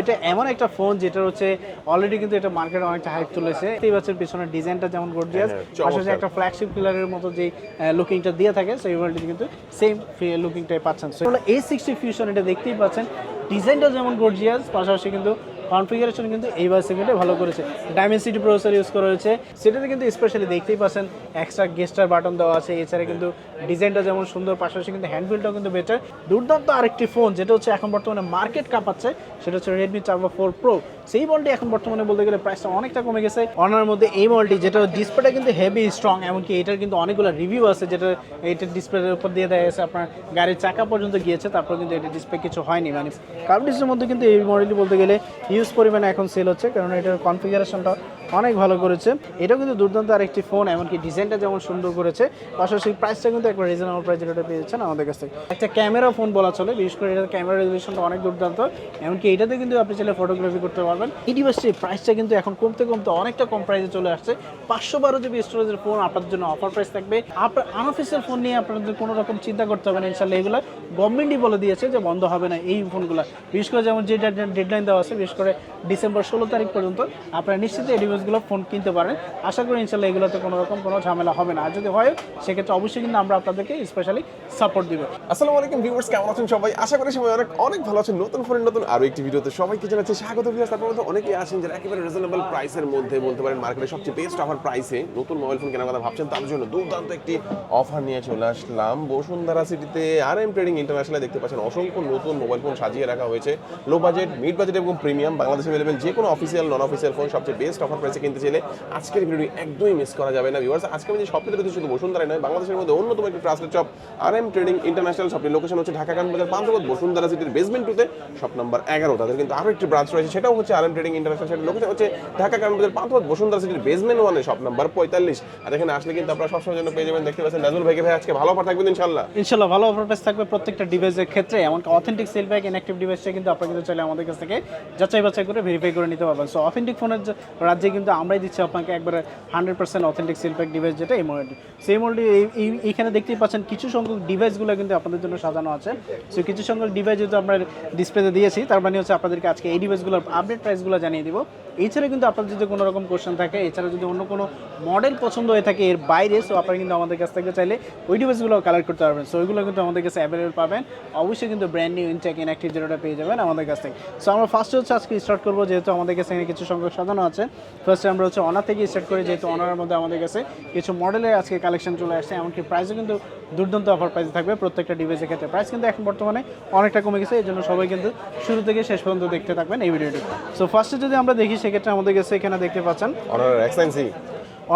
এটা এমন একটা ফোন যেটা হচ্ছে অলরেডি কিন্তু এটা মার্কেটে অনেকটা হাইপ চলেছে। এই বছর পিছনের ডিজাইনটা যেমন গর্জিয়াস হ্যাঁ। পাশাপাশি একটা ফ্ল্যাগশিপ কিলারের মতো যে লুকিংটা দিয়ে থাকে সেই মোবাইলটি কিন্তু সেম লুকিংটাই পাচ্ছেন। সো এ সিক্সটি ফিউশন এটা দেখতেই পাচ্ছেন। ডিজাইনটা যেমন গর্জিয়াস পাশাপাশি কিন্তু কনফিগারেশন কিন্তু এইবার সেগমেন্টে ভালো করেছে। ডায়মেন্সিটি প্রসেসর ইউজ করা হয়েছে। সেটাতে কিন্তু স্পেশালি দেখতেই পাচ্ছেন এক্সট্রা গেস্টার বাটন দেওয়া আছে। এছাড়া কিন্তু ডিজাইনটা যেমন সুন্দর, পাশাপাশি কিন্তু হ্যান্ডফিলটাও কিন্তু বেটার দুর্দান্ত আরেকটি ফোন যেটা হচ্ছে এখন বর্তমানে মার্কেট কাঁপাচ্ছে, সেটা হচ্ছে রেডমি চার্ভা ফোর প্রো সেই মডেলটি এখন বর্তমানে বলতে গেলে প্রাইসটা অনেকটা কমে গেছে। অনার মধ্যে এই মলটি যেটা ডিসপ্লেটা কিন্তু হেভি স্ট্রং এমনকি এটার কিন্তু অনেকগুলো রিভিউ আছে, যেটা এটার ডিসপ্লের উপর দিয়ে দেওয়া আছে আপনার গাড়ির চাকা পর্যন্ত গিয়েছে, তারপর কিন্তু এটা ডিসপ্লে কিছু হয়নি। মানে কার্ভ মধ্যে কিন্তু এই মডেলটি বলতে গেলে হিউজ পরিমাণে এখন সেল হচ্ছে কারণ এটার কনফিগারেশনটা অনেক ভালো করেছে। এটাও কিন্তু দুর্দান্ত আরেকটি ফোন এমনকি ডিজাইনটা যেমন সুন্দর করেছে, পাশাপাশি প্রাইসটা কিন্তু একবার রিজনেবল প্রাইস যেটা পেয়েছেন আমাদের কাছ থেকে। একটা ক্যামেরা ফোন বলা চলে, বিশেষ করে এটার ক্যামেরা রেজলিউশনটা অনেক দুর্দান্ত, এমনকি এটাতে কিন্তু আপনি চাইলে ফটোগ্রাফি করতে পারবেন। এই ডিভাইসটির প্রাইসটা কিন্তু এখন কমতে কমতে অনেকটা কম প্রাইসে চলে আসছে। পাঁচশো বারো জিবি স্টোরেজের ফোন আপনাদের জন্য অফার প্রাইস থাকবে। আপনার আনঅফিসিয়াল ফোন নিয়ে আপনাদের কোনো রকম চিন্তা করতে হবে না ইনশাল্লাহ এগুলো গভর্নমেন্টই বলে দিয়েছে যে বন্ধ হবে না এই ফোনগুলো বিশেষ করে যেমন যে ডেডলাইন দেওয়া আছে, বিশেষ করে ডিসেম্বর ষোলো তারিখ পর্যন্ত, আপনারা নিশ্চিত এই ডিভাইসগুলো ফোন কিনতে পারেন আশা করি ইনশাল্লাহ এগুলোতে কোনো রকম কোনো ঝামেলা হবে না। আর যদি হয়, সেক্ষেত্রে অবশ্যই কিন্তু আমরা আপনাদেরকে স্পেশালি সাপোর্ট দিব। আসসালামু আলাইকুম ভিউয়ার্স কেমন আছেন সবাই? আশা করি সবাই অনেক অনেক ভালো আছেন। নতুন ফোনের নতুন আরও একটি ভিডিওতে সবাইকে জানাচ্ছি স্বাগত ভিউয়ার্স আপনার মধ্যে অনেকেই আছেন যারা একেবারে রিজনেবল প্রাইসের মধ্যে বলতে পারেন মার্কেটে সবচেয়ে বেস্ট অফার প্রাইসে নতুন মোবাইল ফোন কেনার কথা ভাবছেন, তার জন্য দুর্দান্ত একটি অফার নিয়ে চলে আসলাম। বসুন্ধরা সিটিতে আর এম ট্রেডিং ইন্টারন্যাশনালে দেখতে পাচ্ছেন অসংখ্য নতুন মোবাইল ফোন সাজিয়ে রাখা হয়েছে। লো বাজেট মিড বাজেট এবং প্রিমিয়াম বাংলাদেশে অ্যাভেলেবেল যে কোনো অফিসিয়াল নন অফিসিয়াল ফোন সবচেয়ে বেস্ট অফার প্রাইসে কিনতে চাইলে, আজকের ভিডিওটি একদমই মিস করা যাবে না ভিউয়ার্স আজকে আমি যে শপটি দেখেছি শুধু বসুন্ধরাই নয়, বাংলাদেশের মধ্যে অন্যতম একটি trusted shop R M trading international শপটির location হচ্ছে ঢাকা কান বাজার পান্থপথ বসুন্ধরা সিটির বেসমেন্ট টুতে শপ নাম্বার এগারো। তাদের কিন্তু আরও একটি ব্রাঞ্চ রয়েছে, সেটাও হচ্ছে আর এম ট্রেডিং ইন্টারন্যাশনাল সেটির লোকেশন হচ্ছে ঢাকা কান বাজার পান্থপথ বসুন্ধরা সিটির বেসমেন্ট ওয়ানে শপ নাম্বার পঁয়তাল্লিশ। আর এখানে আসলে কিন্তু আপনারা সবসময় জন্য পেয়ে যাবেন, দেখতে পাচ্ছেন নাজুল ভাইকে ভাই, আজকে ভালো অফার থাকবেন ইনশাল্লাহ ইনশাল্লাহ ভালো অফার প্রাইস থাকবে প্রত্যেকটা ডিভাইসের ক্ষেত্রে, এমনকি অথেন্টিক সেল ব্যাগ ইনঅ্যাক্টিভ ডিভাইসটা কিন্তু আপনারা কিন্তু চাইলে আমাদের কাছ থেকে যাচাই বাছাই করে ভেরিফাই করে নিতে পারবেন। সো অথেন্টিক ফোনের রাজ্যে কিন্তু আমরাই দিচ্ছি আপনাকে একবারে hundred percent authentic seal bag device যেটা, এই মডেলটি সেই মডেলটি এইখানে দেখতেই পাচ্ছেন কিছু সংখ্যক ডিভাইসগুলো কিন্তু আপনাদের জন্য সাজানো আছে। সো কিছু সংখ্যক ডিভাইস যেহেতু আমরা ডিসপ্লেতে দিয়েছি, তার মানে হচ্ছে আপনাদেরকে আজকে এই ডিভাইসগুলোর আপডেট প্রাইসগুলো জানিয়ে দিব। এছাড়া কিন্তু আপনাদের যদি কোনো রকম কোশ্চেন থাকে, এছাড়া যদি অন্য কোনো মডেল পছন্দ হয়ে থাকে এর বাইরে সো আপনারা কিন্তু আমাদের কাছ থেকে চাইলে ওই ডিভাইসগুলো কালেক্ট করতে পারবেন। সো ওইগুলো কিন্তু আমাদের কাছে অ্যাভেলেবল পাবেন। অবশ্যই কিন্তু ব্র্যান্ড নিউ ইনটেক ইনঅ্যাক্টিভ যেটা পেয়ে যাবেন আমাদের কাছ থেকে। সো আমরা ফার্স্ট হচ্ছে আজকে স্টার্ট করব, যেহেতু আমাদের কাছে এখানে কিছু সংখ্যক সাজানো আছে। ফার্স্টে আমরা হচ্ছে অনার থেকে স্টার্ট করি, যেহেতু অনারের মধ্যে আমাদের কাছে কিছু মডেলের আজকে কালেকশন চলে আসছে, এমনকি প্রাইসও কিন্তু দুর্দান্ত অফার প্রাইস থাকবে প্রত্যেকটা ডিভাইসের ক্ষেত্রে। প্রাইস কিন্তু এখন বর্তমানে অনেকটা কমে গেছে এই জন্য সবাই কিন্তু শুরু থেকে শেষ পর্যন্ত দেখতে থাকবেন এই ভিডিওটি সো ফার্স্টে যদি আমরা দেখি, সেক্ষেত্রে আমাদের কাছে এখানে দেখতে পাচ্ছেন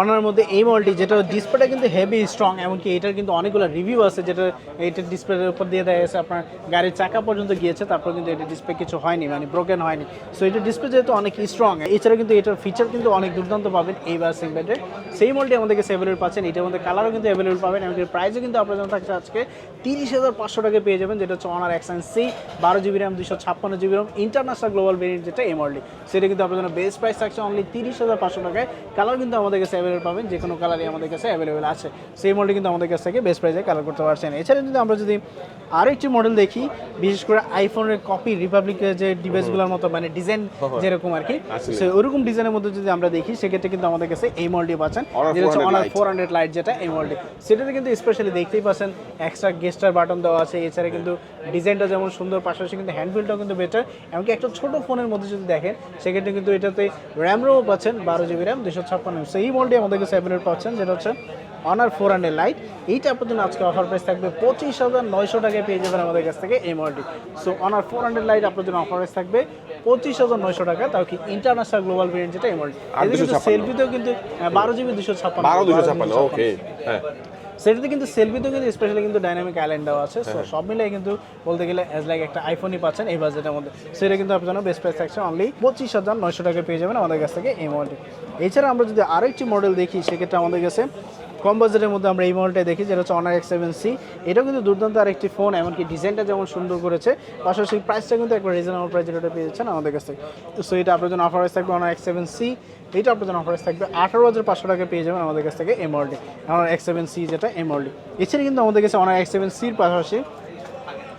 অনার মধ্যে এই মলটি যেটা ডিসপ্লেটা কিন্তু হেভি স্ট্রং এমনকি এটার কিন্তু অনেকগুলো রিভিউ আছে যেটা এটার ডিসপ্লের উপর দিয়ে দেওয়া আছে আপনার গাড়ির চাকা পর্যন্ত গিয়েছে, তারপর কিন্তু এটা ডিসপ্লে কিছু হয়নি মানে ব্রোকেন হয়নি। সো এটা ডিসপ্লে যেহেতু অনেক স্ট্রং এছাড়া কিন্তু এটার ফিচার কিন্তু অনেক দুর্দান্ত পাবেন এই বার সিংব্যাটের সেই মলটি আমাদের কাছে অ্যাভেলেবল পাচ্ছেন, এটার মধ্যে কালারও কিন্তু অ্যাভেলেবল পাবেন, এমনকি প্রাইসও কিন্তু আপনার জন্য থাকছে আজকে তিরিশ হাজার পাঁচশো টাকা পেয়ে যাবেন, যেটা হচ্ছে অনার এক্সাইন সি বারো জিবি র্যাম দুশো ছাপ্পান্ন GB RAM international global variant যেটা মডেলটি সেটা কিন্তু আপনার জন্য বেস্ট প্রাইস থাকছে অনলি তিরিশ হাজার পাঁচশো টাকায়। কালার কিন্তু আমাদের কাছে অ্যাভেলেবল পাবেন যে কোনো কালারই আমাদের কাছে অ্যাভেলেবল আছে। সেই মডেলটি কিন্তু আমাদের কাছ থেকে বেস্ট প্রাইসে কালার করতে পারছেন। এছাড়া যদি আমরা যদি আরেকটি মডেল দেখি বিশেষ করে আইফোনের কপি রিপাবলিকের যে ডিভাইসগুলোর মতো মানে ডিজাইন যেরকম আর কি। সো ওরকম ডিজাইনের মধ্যে যদি আমরা দেখি সেক্ষেত্রে কিন্তু আমাদের কাছে এই মডেলটি পাচ্ছেন যেটা হচ্ছে অনার ফোর হান্ড্রেড লাইট যেটা এই মডেলটি সেটাতে কিন্তু স্পেশালি দেখতেই পাচ্ছেন এক্সট্রা গেস্টার বাটন দেওয়া আছে এছাড়া কিন্তু ডিজাইনটা যেমন সুন্দর পাশাপাশি কিন্তু হ্যান্ডফিলটাও কিন্তু বেটার এমনকি একটা ছোট ফোনের মধ্যে যদি দেখেন সেক্ষেত্রে কিন্তু এটাতে র্যাম রোমও পাচ্ছেন বারো জিবি র্যাম দুশো ছাপ্পান্ন। সো এই মডেলটি আমাদের কাছে অ্যাভেলেবল পাচ্ছেন যেটা হচ্ছে অনার ফোর হান্ড্রেড লাইট এইটা আপনার আজকে অফার প্রাইস থাকবে পঁচিশ হাজার নয়শো টাকায় পেয়ে যাবেন আমাদের কাছ থেকে এই মডেলটি so Honor four hundred lite আপনার জন্য অফার প্রাইস থাকবে পঁচিশ হাজার নয়শো টাকা তাও কি ইন্টারন্যাশনাল গ্লোবাল ভেরিয়েন্ট যেটা এই মডেল আর এতে কিন্তু 256 সেলফিতেও কিন্তু বারো জিবি দুশো ছাপ্পান্ন। বারো দুশো ছাপ্পান্ন ওকে হ্যাঁ। সেটাতে কিন্তু সেলফিতেও কিন্তু স্পেশালি কিন্তু ডাইনামিক আইল্যান্ড দেওয়া আছে হ্যাঁ। সো সব মিলিয়ে কিন্তু বলতে গেলে অ্যাজ লাইক একটা আইফোনই পাচ্ছেন এই বাজেটের মধ্যে। সেটা কিন্তু আপনার জন্য বেস্ট প্রাইস থাকছে অনলি পঁচিশ হাজার নয়শো টাকা পেয়ে যাবেন আমাদের কাছ থেকে এই মডেলটি এছাড়া আমরা যদি আরেকটি মডেল দেখি সেক্ষেত্রে আমাদের কাছে কম বাজেটের মধ্যে আমরা এই মডেলটা দেখি যেটা হচ্ছে অনার এক্স সেভেন সি এটাও কিন্তু দুর্দান্ত আরেকটি ফোন এমনকি ডিজাইনটা যেমন সুন্দর করেছে পাশাপাশি প্রাইসটা কিন্তু একবার রিজনেবল প্রাইস যেটা পেয়ে যাচ্ছেন আমাদের কাছ থেকে। সো এটা আপনার জন্য অফার থাকবে অনার এক্স সেভেন সি এটা আপনার জন্য অফার থাকবে আঠারো হাজার পাঁচশো টাকা পেয়ে যাবেন আমাদের কাছ থেকে এমআরডি আমার এক্স সেভেন সি যেটা এমআরডি এছাড়া কিন্তু আমাদের কাছে অনার এক্স সেভেন সির পাশাপাশি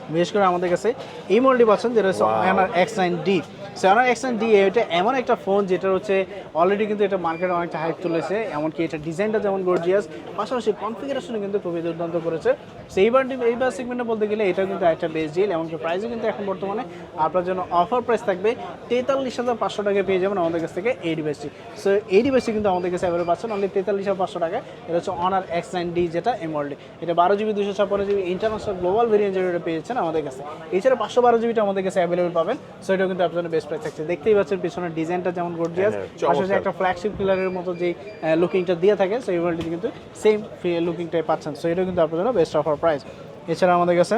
বিশেষ করে আমাদের কাছে এমআরডি পাচ্ছেন যেটা হচ্ছে Honor X nine D seven X D এটা এমন একটা ফোন যেটা হচ্ছে অলরেডি কিন্তু এটা মার্কেটে অনেকটা হাইপ তুলেছে, এমনকি এটা ডিজাইনটা যেমন গর্জিয়াস পাশাপাশি কনফিগারেশন কিন্তু খুবই দুর্দান্ত করেছে। সো এইবার এইবার সেগমেন্টে বলতে গেলে এটা কিন্তু একটা বেস্ট ডিল এমনকি প্রাইসও কিন্তু এখন বর্তমানে আপনার জন্য অফার প্রাইস থাকবে তেতাল্লিশ হাজার পাঁচশো টাকা পেয়ে যাবেন আমাদের কাছ থেকে এই ডিভাইসটি সো এই ডিভাইসটি কিন্তু আমাদের কাছে অ্যাভেলেবল পাচ্ছেন অনলি তেতাল্লিশ হাজার পাঁচশো টাকা এটা হচ্ছে অনার এক্স নাইন ডি যেটা এমআরডি এটা বারো জিবি দুশো ছাপ্পান্ন জিবি ইন্টারন্যাশনাল গ্লোবাল ভেরিয়েন্ট যেটা পেয়েছেন আমাদের কাছে। এছাড়া পাঁচশো বারো জিবিটা আমাদের কাছে অ্যাভেলেবল পাবেন। সো এটাও কিন্তু আপনার জন্য বেস্ট প্রাইস থাকছে। দেখতেই পাচ্ছেন পিছনের ডিজাইনটা যেমন গর্জিয়াস হ্যাঁ। পাশাপাশি একটা ফ্ল্যাগশিপ পিলারের মতো যে লুকিংটা দিয়ে থাকে সেই মোবাইলটি কিন্তু সেম লুকিংটাই পাচ্ছেন। সো এটা কিন্তু আপনার জন্য বেস্ট অফার প্রাইস এছাড়া আমাদের কাছে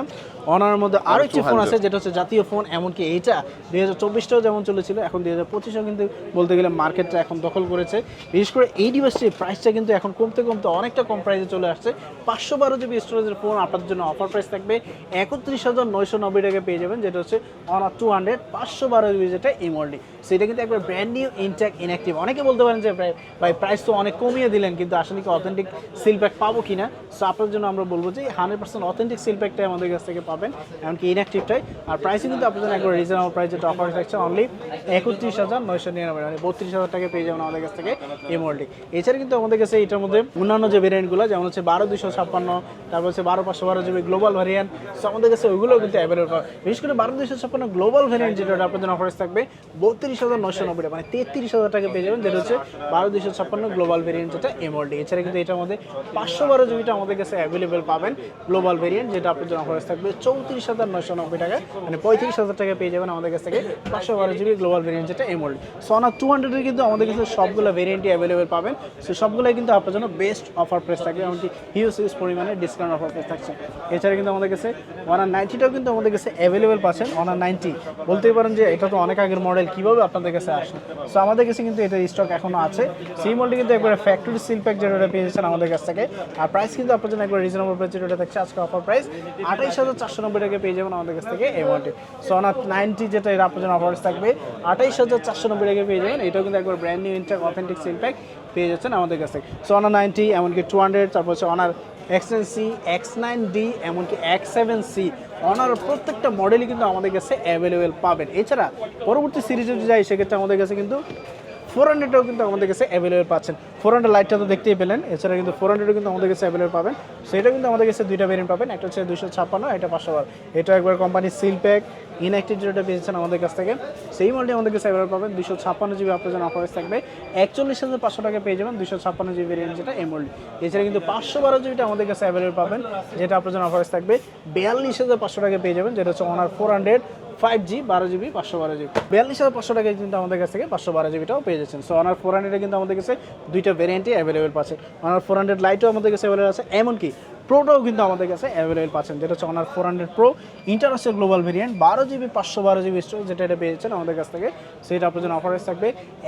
অনার মধ্যে আরও একটি ফোন আছে যেটা হচ্ছে জাতীয় ফোন এমনকি এইটা দুই হাজার চব্বিশটাও যেমন চলেছিল এখন দুই হাজার পঁচিশেও কিন্তু বলতে গেলে মার্কেটটা এখন দখল করেছে। বিশেষ করে এই ডিভাইসটির প্রাইসটা কিন্তু এখন কমতে কমতে অনেকটা কম প্রাইসে চলে আসছে। পাঁচশো বারো জিবি স্টোরেজের ফোন আপনাদের জন্য অফার প্রাইস থাকবে। একত্রিশ হাজার নয়শো নব্বই টাকা পেয়ে যাবেন যেটা হচ্ছে অনার টু হান্ড্রেড পাঁচশো বারো জিবি যেটা ইমোল্ডি সেটা কিন্তু একবার ব্র্যান্ড নিউ ইনট্যাক ইনঅ্যাক্টিভ অনেকে বলতে পারেন যে ভাই ভাই প্রাইস তো অনেক কমিয়ে দিলেন কিন্তু আসলে কি অথেন্টিক সিল প্যাক পাবো কিনা? সো আপনার জন্য আমরা বলব যে হান্ড্রেড পার্সেন্ট অথেন্টিক সিল প্যাকটাই আমাদের কাছ থেকে পাবেন, এমনকি ইনঅ্যাক্টিভটাই আর প্রাইসিং কিন্তু জন্য একবার রিজনেবল প্রাইস যেটা অফার থাকছে অনলি একত্রিশ হাজার নয়শো নিরানব্বই মানে বত্রিশ হাজার টাকা পেয়ে যাবেন আমাদের কাছ থেকে এই মডেলটি এছাড়া কিন্তু আমাদের কাছে এটার মধ্যে অন্যান্য যে ভেরিয়েন্টগুলো যেমন হচ্ছে বারো দুশো ছাপ্পান্ন, তারপর হচ্ছে বারো পাঁচশো বারো জিবি গ্লোবাল ভেরিয়েন্ট সো আমাদের কাছে ওইগুলো কিন্তু অ্যাভেলেবল পাবে বিশেষ করে বারো দুশো ছাপ্পান্ন গ্লোবাল ভেরিয়েন্ট যেটা জন্য অফার থাকবে, বত্রিশ হাজার নয়শো নব্বই মানে তেত্রিশ হাজার টাকা পেয়ে যাবেন। যেটা হচ্ছে বারো দুশো ছাপ্পান্ন গ্লোবাল ভেরিয়েন্ট যেটা এমওডি এছাড়া কিন্তু এটার মধ্যে পাঁচশো বারো জিবিটা আমাদের কাছে অ্যাভেলেবেল পাবেন গ্লোবাল ভেরিয়েন্ট যেটা আপনার জন্য অফার থাকবে চৌত্রিশ হাজার নয়শো নব্বই টাকা মানে পঁয়ত্রিশ হাজার টাকা পেয়ে যাবেন আমাদের কাছ থেকে পাঁচশো বারো জিবি গ্লোবাল ভেরিয়েন্ট যেটা এমওডি সোনা টু হান্ড্রেডের কিন্তু আমাদের কাছে সবগুলো ভেরিয়েন্টই অ্যাভেলেবেল পাবেন। সো সবগুলোই কিন্তু আপনার জন্য বেস্ট অফার প্রেস থাকবে। এমনকি হিউজ হিউজ পরিমাণে ডিসকাউন্ট অফার প্রেস থাকছে। এছাড়া কিন্তু আমাদের কাছে ওয়ান আর নাইনটিটাও কিন্তু আমাদের কাছে অ্যাভেলেবেল পাচ্ছেন ওয়ান আর নাইনটি বলতেই পারেন যে এটা তো অনেক আগের মডেল কীভাবে আপনাদের কাছে আসে সো আমাদের কাছে কিন্তু এটার স্টক এখনও আছে। সেই মডেলটি কিন্তু একবারে ফ্যাক্টরি সিল প্যাক যেটা পেয়েছেন আমাদের কাছ থেকে। আর প্রাইস কিন্তু আপনার জন্য একবার রিজনেবল প্রাইস যেটা থাকছে, আজকে অফার প্রাইস আঠাইশ হাজার চারশো নব্বই টাকা পেয়ে যাবেন আমাদের কাছ থেকে এই মডেলটি সো নাইনটি যেটা এটা আপনার জন্য অফার থাকবে, আঠাইশ হাজার চারশো নব্বই টাকা পেয়ে যাবেন। এটাও কিন্তু একবার brand new intact authentic seal pack পেয়ে যাচ্ছেন আমাদের কাছ থেকে। সো অনার নাইনটি এমনকি টু হান্ড্রেড তারপর হচ্ছে Honor X N C X nine D এমনকি এক্স সেভেন সি অনার প্রত্যেকটা মডেলই কিন্তু আমাদের কাছে অ্যাভেলেবেল পাবেন। এছাড়া পরবর্তী সিরিজে যদি যাই, সেক্ষেত্রে আমাদের কাছে কিন্তু ফোর হান্ড্রেডও কিন্তু আমাদের কাছে অ্যাভেলেবেল পাচ্ছেন। ফোর হান্ড্রেড লাইটটা তো দেখতেই পেলেন, এছাড়া কিন্তু ফোর হান্ড্রেডও কিন্তু আমাদের কাছে অ্যাভেলেবেল পাবেন। সেটা কিন্তু আমাদের কাছে দুইটা ভেরিয়েন্ট পাবেন, একটা হচ্ছে দুশো ছাপ্পান্ন, এটা পাঁচশো বার। এটা একবার কোম্পানির সিল প্যাক ইনঅ্যাক্টিভ যেটা পেয়েছেন আমাদের কাছ থেকে, সেই মডেলটি আমাদের কাছে অ্যাভেলেবল পাবেন। দুশো ছাপ্পান্ন জিবি আপনার জন্য অফার থাকবে। একচল্লিশ হাজার পাঁচশো টাকা পেয়ে যাবেন দুশো ছাপ্পান্ন জিবি ভেরিয়েন্ট যেটা এমএলডি এছাড়া কিন্তু পাঁচশো বারো জিবিটা আমাদের কাছে অ্যাভেলেবল পাবেন, যেটা আপনার জন্য অফার থাকবে। বিয়াল্লিশ হাজার পাঁচশো টাকা পেয়ে যাবেন, যেটা হচ্ছে Honor four hundred five G বারো জিবি পাঁচশো বারো জিবি বিয়াল্লিশ হাজার পাঁচশো টাকায় কিন্তু আমাদের কাছ থেকে পাঁচশো বারো জিবিটাও পেয়ে যাচ্ছেন। সো অনার ফোর হান্ড্রেডে কিন্তু আমাদের কাছে দুইটা ভ্যারিয়েন্টই অ্যাভেলেবেল পাচ্ছে। অনার ফোর হান্ড্রেড লাইটও আমাদের কাছে অ্যাভেলেবেল আছে। এমনকি প্রোটাও কিন্তু আমাদের কাছে অ্যাভেলেবেল পাচ্ছেন, যেটা হচ্ছে Honor four hundred pro international global variant বারো জিবি পাঁচশো বারো জিবি স্টোর যেটা এটা পেয়েছেন আমাদের কাছ থেকে। সেটা আপনার জন্য অফারেজ থাকবে।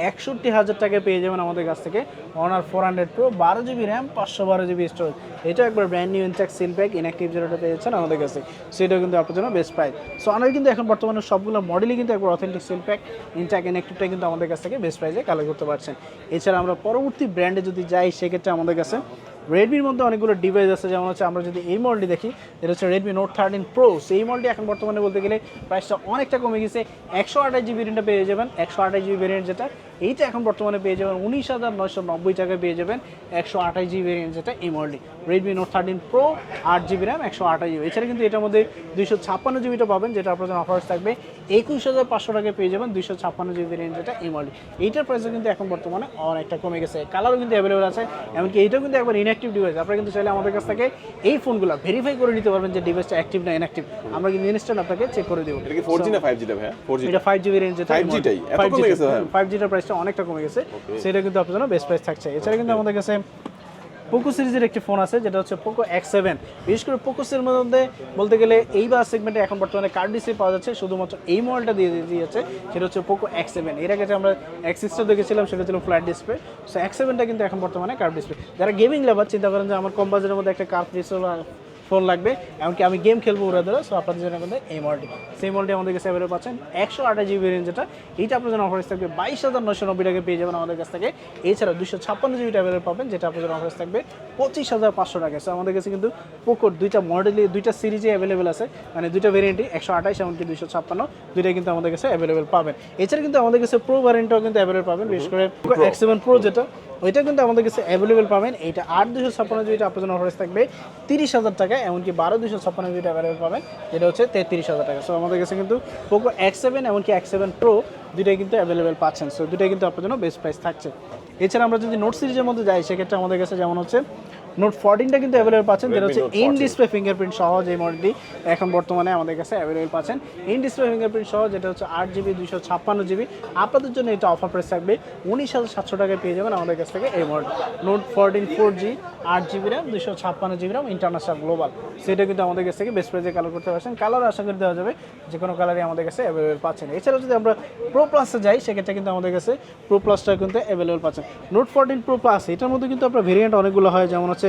একষট্টি হাজার টাকায় পেয়ে যাবেন আমাদের কাছ থেকে অনার ফোর হান্ড্রেড প্রো বারো জিবি র্যাম পাঁচশো বারো জিবি স্টোরেজ এটা একবার brand new intact seal pack inactive যেটা পেয়েছেন আমাদের কাছে সেটাও কিন্তু আপনার জন্য বেস্ট প্রাইস সো অনার কিন্তু এখন বর্তমানে সবগুলো মডেলই কিন্তু একবার অথেন্টিক সিল প্যাক ইনট্যাক ইনঅ্যাক্টিভটা কিন্তু আমাদের কাছ থেকে বেস্ট প্রাইসে কালেক্ট করতে পারছেন। এছাড়া আমরা পরবর্তী ব্র্যান্ডে যদি যাই, সেক্ষেত্রে আমাদের কাছে রেডমির মধ্যে অনেকগুলো ডিভাইস আছে, যেমন হচ্ছে আমরা যদি এই মডেলটি দেখি, এটা হচ্ছে রেডমি নোট থার্টিন প্রো সেই মডেলটি এখন বর্তমানে বলতে গেলে প্রাইসটা অনেকটা কমে গেছে। একশো আঠাশ জিবি ভেরিয়েন্টটা পেয়ে যাবেন, একশো আঠাশ জিবি ভেরিয়েন্ট যেটা, এইটা এখন বর্তমানে পেয়ে যাবেন উনিশ হাজার নয়শো নব্বই টাকায় পেয়ে যাবেন একশো আঠাশ জিবি ভেরিয়েন্ট যেটা এই মডেলটি রেডমি নোট থার্টিন প্রো আট জিবি র্যাম একশো আঠাশ জিবি এছাড়া কিন্তু এটার মধ্যে দুইশো ছাপ্পান্ন জিবিটা পাবেন, যেটা আপনার জন্য অফার থাকবে একুশ হাজার পাঁচশো টাকায় পেয়ে যাবেন দুইশো ছাপ্পান্ন জিবি ভেরিয়েন্ট যেটা এই মডেল এইটার প্রাইসও কিন্তু এখন বর্তমানে অনেকটা কমে গেছে। কালারও কিন্তু অ্যাভেলেবল আছে, এমনকি এইটাও কিন্তু একবার ইনঅ্যাক্টিভ ডিভাইস আপনারা কিন্তু চাইলে আমাদের কাছ থেকে এই ফোনগুলো ভেরিফাই করে নিতে পারবেন যে ডিভাইসটা অ্যাক্টিভ না ইনঅ্যাক্টিভ আমরা কিন্তু ইনস্ট্যান্ট আপনাকে চেক করে দেবো। এটা কি ফোর জি না ফাইভ জিটা ভাইয়া? ফোর জি এটা ফাইভ জিবি রেঞ্জ যেটা 5G টাই? এত কমে গেছে ভাই? ফাইভ জিটার প্রাইসটা অনেকটা কমে গেছে। সেটা কিন্তু আপনার জন্য বেস্ট প্রাইস থাকছে। এছাড়া কিন্তু আমাদের কাছে পোকো সিরিজের একটি ফোন আছে, যেটা হচ্ছে পোকো এক্স সেভেন বিশেষ করে পোকো সিরিজের মধ্যে বলতে গেলে এই বা সেগমেন্টে এখন বর্তমানে কার্ড ডিসপ্লে পাওয়া যাচ্ছে, শুধুমাত্র এই মডেলটা দিয়ে দিয়েছে, সেটা হচ্ছে পোকো এক্স সেভেন এর আগে আমরা এক্স সিক্সটা দেখেছিলাম, সেটা ছিল ফ্ল্যাট ডিসপ্লে সো এক্স সেভেনটা কিন্তু এখন বর্তমানে কার্ড ডিসপ্লে যারা গেমিং লাভার চিন্তা করেন যে আমার কম মধ্যে একটা কার্ড ডিসপ্লে ফোন লাগবে এমনকি আমি গেম খেলব ওরা ধরে সো আপনাদের জন্য কিন্তু এই মডেলটি সেই মডেলটি আমাদের কাছে অ্যাভেলেবল পাচ্ছেন একশো আঠাশ জিবি রেঞ্জ যেটা এইটা আপনার জন্য অফার থাকবে বাইশ হাজার নশো নব্বই টাকা পেয়ে যাবেন আমাদের কাছ থেকে। এছাড়া দুশো ছাপ্পান্ন জিবি অ্যাভেলেবল পাবেন যেটা আপনার জন্য অফার থাকবে পঁচিশ হাজার পাঁচশো টাকা সো আমাদের কাছে কিন্তু পোকোর দুইটা মডেলই দুইটা সিরিজে অ্যাভেলেবল আছে মানে দুইটা ভেরিয়েন্টই একশো আঠাশ এমনকি দুইশো ছাপ্পান্ন দুইটাই কিন্তু আমাদের কাছে অ্যাভেলেবল পাবেন। এছাড়া কিন্তু আমাদের কাছে প্রো ভ্যারিয়েন্টও কিন্তু অ্যাভেলেবল পাবেন বিশেষ করে এক্স সেভেন প্রো যেটা ওইটা কিন্তু আমাদের কাছে অ্যাভেলেবল পাবেন। এইটা আট দুশো ছাপ্পান্ন জিবিটা আপনার জন্য অফার থাকবে তিরিশ হাজার টাকা এমনকি বারো দুশো ছাপ্পান্ন জিবি অ্যাভেলেবেল পাবেন, যেটা হচ্ছে তেত্রিশ হাজার টাকা। সো আমাদের কাছে কিন্তু পোকো এক্স সেভেন এমনকি এক্স সেভেন প্রো দুটাই কিন্তু অ্যাভেলেবেল পাচ্ছেন। সো দুটাই কিন্তু আপনার জন্য বেস্ট প্রাইস থাকছে। এছাড়া আমরা যদি নোট সিরিজের মধ্যে যাই, সেক্ষেত্রে আমাদের কাছে যেমন হচ্ছে নোট ফোরটিনটা কিন্তু অ্যাভেলেবল পাচ্ছেন যেটা হচ্ছে ইন ডিসপ্লে ফিঙ্গারপ্রিন্ট সহ যে মডেলটি এখন বর্তমানে আমাদের কাছে অ্যাভেলেবল পাচ্ছেন। ইন ডিসপ্লে ফিঙ্গারপ্রিন্ট সহ যেটা হচ্ছে আট জিবি দুশো ছাপ্পান্ন জিবি আপনাদের জন্য এটা অফার প্রাইস থাকবে উনিশ হাজার সাতশো টাকায় পেয়ে যাবেন আমাদের কাছ থেকে এই model note fourteen four G আট জিবি র্যাম দুশো ছাপ্পান্ন জিবি র্যাম ইন্টারন্যাশনাল গ্লোবাল সেটা কিন্তু আমাদের কাছ থেকে বেস্ট প্রাইসে কালার করতে পারছেন। কালার আশা করে দেওয়া যাবে যে কোনো কালারই আমাদের কাছে অ্যাভেলেবল পাচ্ছেন। এছাড়াও যদি আমরা প্রো প্লাসে যাই সেক্ষেত্রে কিন্তু আমাদের কাছে প্রো প্লাসটা কিন্তু অ্যাভেলেবল পাচ্ছেন। নোট ফোরটিন প্রো প্লাস এটার মধ্যে কিন্তু আপনার ভেরিয়েন্ট অনেকগুলো হয় যেমন হচ্ছে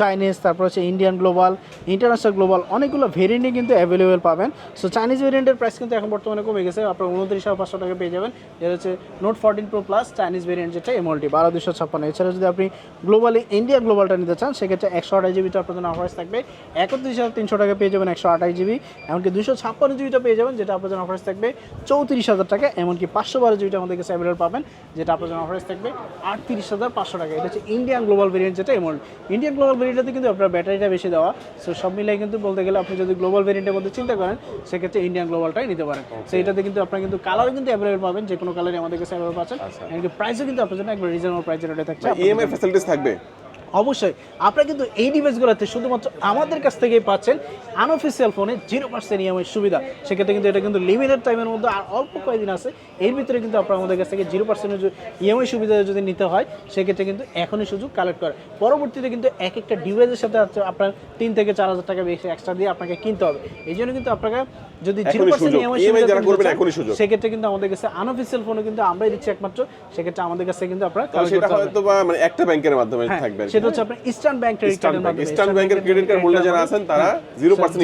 চাইনিজ তারপর হচ্ছে ইন্ডিয়ান গ্লোবাল ইন্টারন্যাশনাল গ্লোবাল অনেকগুলো ভেরিয়েন্টই কিন্তু অ্যাভেলেবেল পাবেন। সো চাইনিজ ভেরিয়েন্টের প্রাইস কিন্তু এখন বর্তমানে কমে গেছে। আপনার উনত্রিশ হাজার পাঁচশো টাকা পেয়ে যাবেন। যেটা হচ্ছে note fourteen pro plus Chinese variant যেটা এমএলটি বারো দুশো ছাপ্পান্ন। এছাড়া যদি আপনি গ্লোবালি ইন্ডিয়া গ্লোবালটা নিতে চান, সেক্ষেত্রে একশো আঠাশ জিবিটা আপনার জন্য অফার্স থাকবে। একত্রিশ হাজার তিনশো টাকা পেয়ে যাবেন একশো আঠাশ জিবি এমনকি দুশো ছাপ্পান্ন জিবিটা পেয়ে যাবেন, যেটা আপনার জন্য অফার্স থাকবে চৌত্রিশ হাজার টাকা। এমনকি পাঁচশো বারো জিবিটা আমাদের কাছে অ্যাভেলেবল পাবেন, যেটা আপনার জন্য অফার্স থাকবে আটত্রিশ হাজার পাঁচশো টাকা। এটা হচ্ছে ইন্ডিয়ান গ্লোবাল ভেরিয়েন্ট যেটা এমন ইন্ডিয়ান গ্লোবাল ভেরিয়েন্টে কিন্তু আপনার ব্যাটারিটা বেশি দেওয়া। সো সব মিলাই কিন্তু বলতে গেলে আপনি যদি গ্লোবাল ভেরিয়েন্টের মধ্যে চিন্তা করেন সেক্ষেত্রে ইন্ডিয়ান গ্লোবালটাই নিতে পারেন। সো এটাতে কিন্তু আপনার কিন্তু কালার কিন্তু অ্যাভেলেবল পাবেন যে কোনো কালারই আমাদের কাছে অ্যাভেলেবল পাচ্ছেন। আচ্ছা। প্রাইসও কিন্তু আপনার জন্য একবার রিজনেবল প্রাইসের থাকছে। ইএমআই ফ্যাসিলিটিস থাকবে? অবশ্যই। আপনারা কিন্তু এই ডিভাইসগুলোতে শুধুমাত্র আমাদের কাছ থেকেই পাচ্ছেন আনঅফিসিয়াল ফোনে জিরো পার্সেন্ট ইএমআই সুবিধা। সেক্ষেত্রে কিন্তু এটা কিন্তু লিমিটেড টাইমের মধ্যে আর অল্প কয়েকদিন আছে। এর ভিতরে কিন্তু আপনারা আমাদের কাছ থেকে জিরো পার্সেন্টের ইএমআই সুবিধা যদি নিতে হয়, সেক্ষেত্রে কিন্তু এখনই সুযোগ কালেক্ট করে পরবর্তীতে কিন্তু এক একটা ডিভাইসের সাথে আপনার তিন থেকে চার হাজার টাকা বেশি এক্সট্রা দিয়ে আপনাকে কিনতে হবে। এই জন্য কিন্তু আপনাকে যদি যারা করবেন এখনই সুযোগ। সেক্ষেত্রে কিন্তু আমাদের কাছে আনঅফিসিয়াল কিন্তু আমরাই দিচ্ছি একমাত্র সেক্ষেত্রে আমাদের কাছে কিন্তু আপনারা সেটা হয়তো বা মানে একটা ব্যাংকের মাধ্যমে হ্যাঁ, থাকবে সেটা হচ্ছে আপনার ইস্টার্ন ব্যাংক ক্রেডিট ইস্টার্ন কার্ডের মাধ্যমে। ইস্টার্ন ব্যাংকের ক্রেডিট কার্ড হোল্ডার যারা আছেন তারা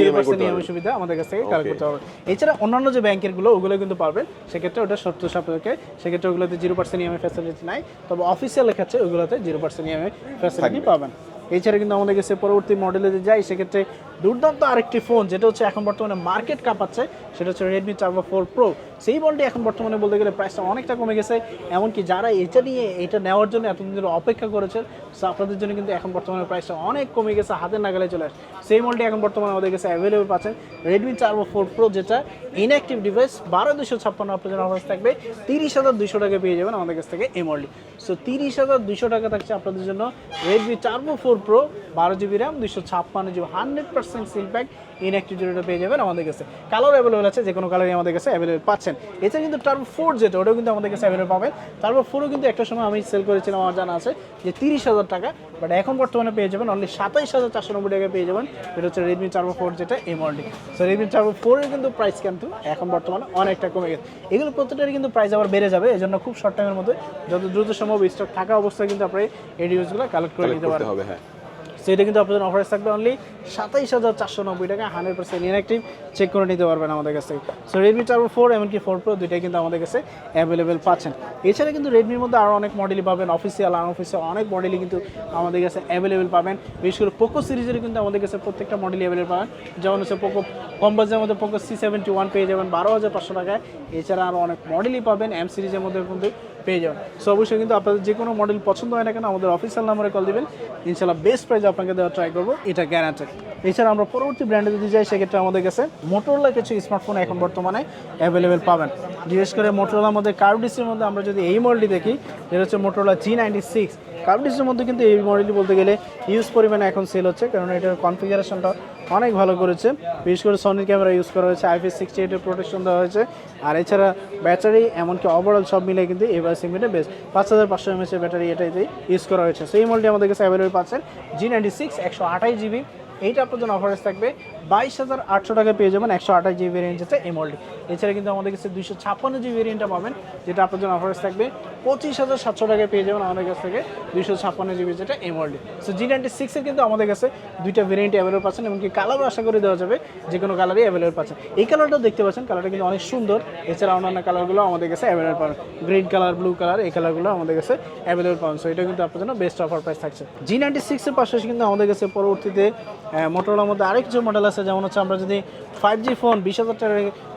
ইএমআই করতে সুবিধা আমাদের কাছ থেকে কালেক্ট করতে পারবেন। এছাড়া অন্যান্য যে ব্যাংকেরগুলো ওগুলো কিন্তু পারবেন। সেক্ষেত্রে ওটা শর্ত সাপেক্ষে সেক্ষেত্রে ওগুলোতে জিরো পার্সেন্ট ইএমআই ফ্যাসিলিটি নাই। তবে অফিসিয়াল লেখাচ্ছে ওগুলোতে জিরো পার্সেন্ট ইএমআই ফ্যাসিলিটি পাবেন। এছাড়া কিন্তু আমাদের কাছে পরবর্তী মডেলে যে যাই সেক্ষেত্রে দুর্দান্ত আরেকটি ফোন, যেটা হচ্ছে এখন বর্তমানে মার্কেট কাঁপাচ্ছে, সেটা হচ্ছে রেডমি চার্ভো ফোর প্রো সেই ফোনটি এখন বর্তমানে বলতে গেলে প্রাইসটা অনেকটা কমে গেছে, এমনকি যারা এটা নিয়ে এটা নেওয়ার জন্য এতদিন ধরে অপেক্ষা করেছে সো আপনাদের জন্য কিন্তু এখন বর্তমানে প্রাইসটা অনেক কমে গেছে, হাতের নাগালে চলে আসে সেই মডেলটি এখন বর্তমানে আমাদের কাছে অ্যাভেলেবল পাচ্ছেন রেডমি চার্ভো ফোর প্রো যেটা ইনঅ্যাক্টিভ ডিভাইস বারো দুশো ছাপ্পান্ন জন্য অফার থাকবে, তিরিশ হাজার দুশো টাকা পেয়ে যাবেন আমাদের কাছ থেকে এই মডেলটি সো তিরিশ হাজার দুশো টাকা থাকছে আপনাদের জন্য রেডমি চার্ভো ফোর প্রো বারো জিবি র্যাম দুশো ছাপ্পান্ন GB hundred percent seal pack inactive যেটা পেয়ে যাবেন আমাদের কাছে। কালার অ্যাভেলেবল আছে যে কোনো কালারই আমাদের কাছে অ্যাভেলেবল পাচ্ছেন। এছাড়া কিন্তু টার্বো ফোর যেটা ওটাও কিন্তু আমাদের কাছে অ্যাভেলেবল পাবেন। টার্বো ফোরও কিন্তু একটা সময় আমি সেল করেছিলাম আমার জানা আছে যে তিরিশ হাজার টাকা বাট এখন বর্তমানে পেয়ে যাবেন অনলি সাতাইশ হাজার চারশো নব্বই টাকা পেয়ে যাবেন। এটা হচ্ছে রেডমি টার্বো ফোর যেটা এই মডেলটি সো রেডমি টার্বো ফোরের কিন্তু প্রাইস কিন্তু এখন বর্তমানে অনেকটা কমে গেছে। এগুলো প্রত্যেকটারই কিন্তু প্রাইস আবার বেড়ে যাবে এই জন্য খুব শর্ট টাইমের মধ্যে যত দ্রুত সম্ভব স্টক থাকা অবস্থায় কিন্তু আপনি এই ডিভাইসগুলো কালেক্ট করে নিতে পারেন। হ্যাঁ সেটা কিন্তু আপনাদের অফারে থাকবে অনলি সাতাইশ হাজার চারশো নব্বই টাকা হান্ড্রেড পার্সেন্ট ইনঅ্যাক্টিভ চেক করে নিতে পারবেন আমাদের কাছে সো রেডমি টার্বো ফোর এমনকি ফোর প্রো দুইটাই কিন্তু আমাদের কাছে অ্যাভেলেবেল পাচ্ছেন। এছাড়া কিন্তু রেডমির মধ্যে আরও অনেক মডেলই পাবেন অফিসিয়াল আনঅফিসিয়াল অনেক মডেলই কিন্তু আমাদের কাছে অ্যাভেলেবেল পাবেন। বিশেষ করে পোকো সিরিজের কিন্তু আমাদের কাছে প্রত্যেকটা মডেলই অ্যাভেলেবেল পাবেন। যেমন হচ্ছে পোকো কম বাজেটের মধ্যে পোকো সি সেভেন্টি ওয়ান পেয়ে যাবেন, বারো হাজার পাঁচশো টাকায়। এছাড়া আরও অনেক মডেলই পাবেন এম সিরিজের মধ্যে কিন্তু পেয়ে যাবেন। সো অবশ্যই কিন্তু আপনাদের যে কোনো মডেল পছন্দ হয় না কেন, আমাদের অফিসিয়াল নাম্বারে কল দিবেন। ইনশাল্লাহ বেস্ট প্রাইজ আপনাকে দেওয়া ট্রাই করব, এটা গ্যারান্টেড এছাড়া আমরা পরবর্তী ব্র্যান্ডে যদি যাই, সেক্ষেত্রে আমাদের কাছে মোটরলা কিছু স্মার্টফোন এখন বর্তমানে অ্যাভেলেবেল পাবেন। বিশেষ করে মোটরোলার মধ্যে কার্ডিসের মধ্যে আমরা যদি এই মডেলটি দেখি যেটা হচ্ছে মোটরলা জি নাইনটি সিক্স কার্ডিসের মধ্যে কিন্তু এই মডেলটি বলতে গেলে ইউজ পরিমাণে এখন সেল হচ্ছে, কারণ এটার কনফিগারেশনটা অনেক ভালো করেছে। বিশেষ করে সনির ক্যামেরা ইউজ করা হয়েছে আইপিএস সিক্সটি এইটের প্রোটেকশন দেওয়া হয়েছে। আর এছাড়া ব্যাটারি এমনকি ওভারঅল সব মিলে কিন্তু এবার সিমিটে বেশ পাঁচ হাজার পাঁচশো এমএসের ব্যাটারি এটাতে ইউজ করা হয়েছে। সেই মডেলটি আমাদের কাছে অ্যাভেলেবল পাচ্ছেন জি নাইনটি সিক্স একশো আঠাশ জিবি এইটা আপনার জন্য অফারেজ থাকবে বাইশ হাজার আটশো টাকা পেয়ে যাবেন একশো আঠাশ জিবি ভেরিয়েন্ট আছে এই এছাড়া কিন্তু আমাদের কাছে দুইশো ছাপ্পান্ন জিবি ভেরিয়েন্টটা পাবেন, যেটা আপনার জন্য অফারেজ থাকবে। পঁচিশ হাজার সাতশো টাকায় পেয়ে যাবেন আমাদের কাছ থেকে দুইশো ছাপ্পান্ন জিবি যেটা এমআরডি সো জি নাইনটি সিক্সের কিন্তু আমাদের কাছে দুইটা ভেরিয়েন্ট অ্যাভেলেবল পাচ্ছেন এমনকি কালারও আশা করে দেওয়া যাবে, যে কোনো কালারই অ্যাভেলেবল পাচ্ছেন। এই কালারটাও দেখতে পাচ্ছেন কালারটা কিন্তু অনেক সুন্দর। এছাড়া অন্যান্য কালারগুলো আমাদের কাছে অ্যাভেলেবল পাবেন। গ্রিন কালার ব্লু কালার এই কালারগুলো আমাদের কাছে অ্যাভেলেবল পাবেন। সো এটা কিন্তু আপনার জন্য বেস্ট অফার প্রাইস থাকছে। জি নাইনটি সিক্সের পাশাপাশি কিন্তু আমাদের কাছে পরবর্তীতে মোটরলার মধ্যে আরেক কিছু মডেল আছে যেমন হচ্ছে আমরা যদি ফাইভ জি ফোন বিশ হাজার টাকা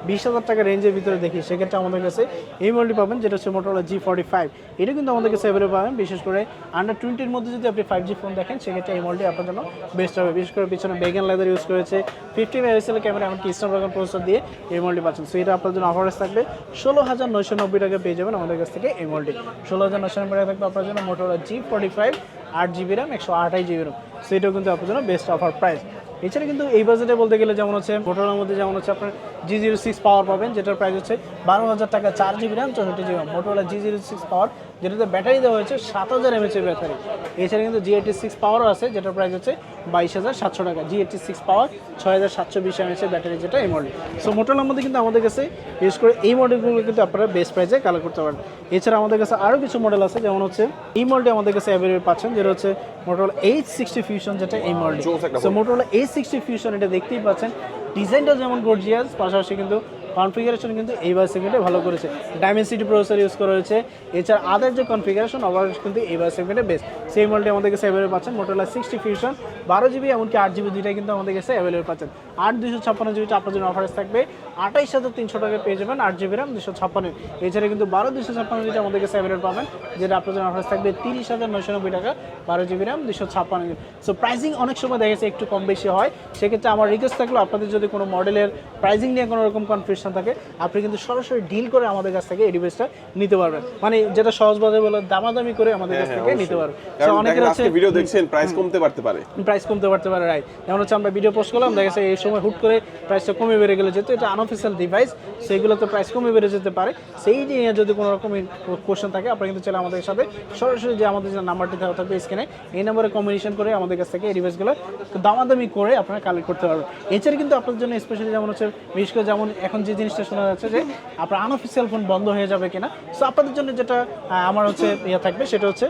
বিশ হাজার টাকা রেঞ্জের ভিতরে দেখি, সেক্ষেত্রে আমাদের কাছে এই মডেলটি পাবেন, যেটা হচ্ছে মোটরলা জি ফর্টি ফাইভ এটা কিন্তু আমাদের কাছে অ্যাভেলেবল পাবেন, বিশেষ করে আন্ডার টোয়েন্টির মধ্যে যদি আপনি ফাইভ জি ফোন দেখেন, সেক্ষেত্রে এই মডেলটি আপনার জন্য বেস্ট হবে। বিশেষ করে পিছনে বেগান লেদার ইউজ করেছে ফিফটি মেগাপিক্সেলের ক্যামেরা এমনকি স্ন্যাপড্রাগন প্রসেসর দিয়ে এই মডেলটি পাচ্ছেন। সো এটা আপনার জন্য অফারেজ থাকবে। ষোলো হাজার নয়শো নব্বই টাকা পেয়ে যাবেন আমাদের কাছ থেকে এই মডেলটি ষোলো হাজার নয়শো নব্বই টাকা থাকবে আপনার জন্য মোটরলা জি ফর্টি ফাইভ আট জিবি র্যাম একশো আঠাশ জিবি র্যাম সো এটাও কিন্তু আপনার জন্য বেস্ট অফার প্রাইস এছাড়া কিন্তু এই বাজেটে বলতে গেলে যেমন হচ্ছে মোটরের মধ্যে যেমন হচ্ছে আপনার জি জিরো সিক্স পাওয়ার পাবেন, যেটার প্রাইস হচ্ছে বারো হাজার টাকা, চার জিবি র্যাম চৌষট্টি GB Motorola G zero six power যেটাতে ব্যাটারি দেওয়া হয়েছে সাত হাজার এমএচের ব্যাটারি। এছাড়া কিন্তু জি এইটি সিক্স পাওয়ারও আছে যেটার প্রাইস হচ্ছে বাইশ হাজার সাতশো টাকা। জি এইটি সিক্স পাওয়ার ছয় হাজার সাতশো বিশ এমএচের ব্যাটারি যেটা এই মডেল সো মোটরলার মধ্যে কিন্তু আমাদের কাছে ইউজ করে এই মডেলগুলো কিন্তু আপনারা বেস্ট প্রাইসে কালেক্ট করতে পারেন। এছাড়া আমাদের কাছে আরও কিছু মডেল আছে যেমন হচ্ছে এই মডেলটি আমাদের কাছে অ্যাভেলেবল পাচ্ছেন যেটা হচ্ছে মোটরলা এইচ সিক্সটি ফিউশন যেটা এই model so Motorola edge sixty fusion এটা দেখতেই পাচ্ছেন। ডিজাইনটা যেমন গর্জিয়াস পাশাপাশি কিন্তু কনফিগারেশন কিন্তু এই বাস সেগমেন্টে ভালো করেছে। ডাইমেন্সিটি প্রসেসর ইউজ করা হয়েছে। এছাড়া আদার যে কনফিগারেশন ওভারঅল কিন্তু এই বাস সেগমেন্টে বেস্ট সেই মডেলটি আমাদের কাছে অ্যাভেলেবল পাচ্ছেন মোটরলা সিক্সটি ফিউশন বারো জিবি এমনকি আট জিবি দুইটাই কিন্তু আমাদের কাছে অ্যাভেলেবল পাচ্ছেন। আট দুশো ছাপ্পান্ন জিবিটা আপনার জন্য অফারেস থাকবে। আঠাইশ হাজার তিনশো টাকা পেয়ে যাবেন আট জিবি র্যাম দুশো ছাপ্পান্ন। এছাড়া কিন্তু বারো দুশো ছাপ্পান্ন জিবিটা আমাদের কাছে অ্যাভেলেবল পাবেন যেটা আপনার জন্য অফারেস থাকবে তিরিশ হাজার নয়শো নব্বই টাকা বারো জিবি র্যাম দুশো ছাপ্পান্ন জিবি। সো প্রাইসিং অনেক সময় দেখা গেছে একটু কম বেশি হয়। সেক্ষেত্রে আমার রিকোয়েস্ট থাকল আপনাদের যদি কোনো মডেলের প্রাইসিং নিয়ে কোনো রকম কনফিউশন থাকে আপনি কিন্তু সরাসরি ডিল করে আমাদের কাছ থেকে এই ডিভাইসটা নিতে পারবেন। মানে যেটা সহজভাবে বলে দামাদামি করে আমাদের কাছ থেকে নিতে পারবেন। অনেকের হচ্ছে ভিডিও দেখছেন প্রাইস কমতে পারতে পারে। প্রাইস কমতে পারতে পারে রাইট যেমন হচ্ছে আমরা ভিডিও পোস্ট করলাম দেখা গেছে এই সময় হুট করে প্রাইসটা কমে বেড়ে গেলে যেহেতু এটা আনঅফিসিয়াল ডিভাইস সেইগুলোতে প্রাইস কমে বেড়ে যেতে পারে। সেই নিয়ে যদি কোনো রকম কোশ্চেন থাকে, আপনারা কিন্তু চাইলে আমাদের সাথে সরাসরি যে আমাদের যে নাম্বারটি দেওয়া থাকবে স্ক্রিনে এই নাম্বারে কম্বিনেশন করে আমাদের কাছ থেকে এই ডিভাইসগুলো দামাদামি করে আপনারা কালেক্ট করতে পারবেন। এছাড়া কিন্তু আপনার জন্য স্পেশালি যেমন হচ্ছে, বিশেষ করে যেমন এখন যে জিনিসটা শোনা যাচ্ছে যে, আপনার আনঅফিসিয়াল ফোন বন্ধ হয়ে যাবে কিনা। সো আপনাদের জন্য যেটা আমার হচ্ছে ইয়ে থাকবে, সেটা হচ্ছে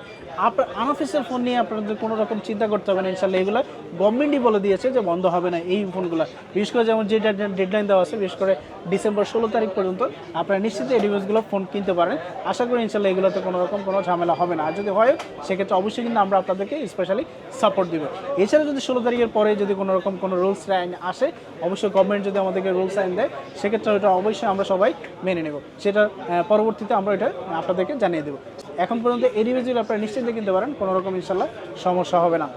আপনার আনঅফিসিয়াল ফোন নিয়ে আপনাদের কোনো রকম চিন্তা করতে হবে না ইনশাল্লাহ এগুলো গভর্নমেন্টই বলে দিয়েছে যে বন্ধ হবে না এই ফোনগুলো বিশেষ করে যেমন যে ডেডলাইন দেওয়া আছে, বিশেষ করে ডিসেম্বর ষোলো তারিখ পর্যন্ত আপনারা নিশ্চিত এই ডিভাইসগুলো ফোন কিনতে পারেন। আশা করি ইনশাল্লাহ এগুলোতে কোনো রকম কোনো ঝামেলা হবে না। আর যদি হয়, সেক্ষেত্রে অবশ্যই কিন্তু আমরা আপনাদেরকে স্পেশালি সাপোর্ট দিব। এছাড়া যদি ষোলো তারিখের পরে যদি কোনো রকম কোনো রুলস আইন আসে, অবশ্যই গভর্নমেন্ট যদি আমাদেরকে রুলস আইন দেয়, সেক্ষেত্রে ওটা অবশ্যই আমরা সবাই মেনে নেব। সেটা পরবর্তীতে আমরা এটা আপনাদেরকে জানিয়ে দেবো। এখন পর্যন্ত এই ডিভাইসগুলো আপনারা নিশ্চিন্তে কিনতে পারেন, কোনো রকম ইনশাল্লাহ সমস্যা হবে না।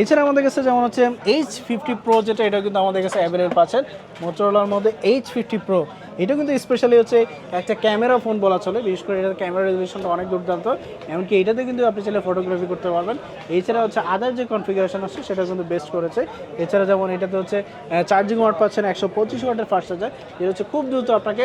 এছাড়া আমাদের কাছে যেমন হচ্ছে এইচ ফিফটি প্রো যেটা এটা কিন্তু আমাদের কাছে অ্যাভেলেবল পাচ্ছেন। মোটরোলার মধ্যে এইচ ফিফটি প্রো এটা কিন্তু স্পেশালি হচ্ছে একটা ক্যামেরা ফোন বলা চলে, বিশেষ করে এটার ক্যামেরা রেজলিউশনটা অনেক দুর্দান্ত। এমনকি এটাতে কিন্তু আপনি চাইলে ফটোগ্রাফি করতে পারবেন। এছাড়া হচ্ছে আদার যে কনফিগারেশন আছে, সেটা কিন্তু বেস্ট করেছে। এছাড়া যেমন এটাতে হচ্ছে চার্জিং ওয়াট পাচ্ছেন একশো পঁচিশ ওয়াটের ফাস্ট চার্জার যেটা হচ্ছে খুব দ্রুত আপনাকে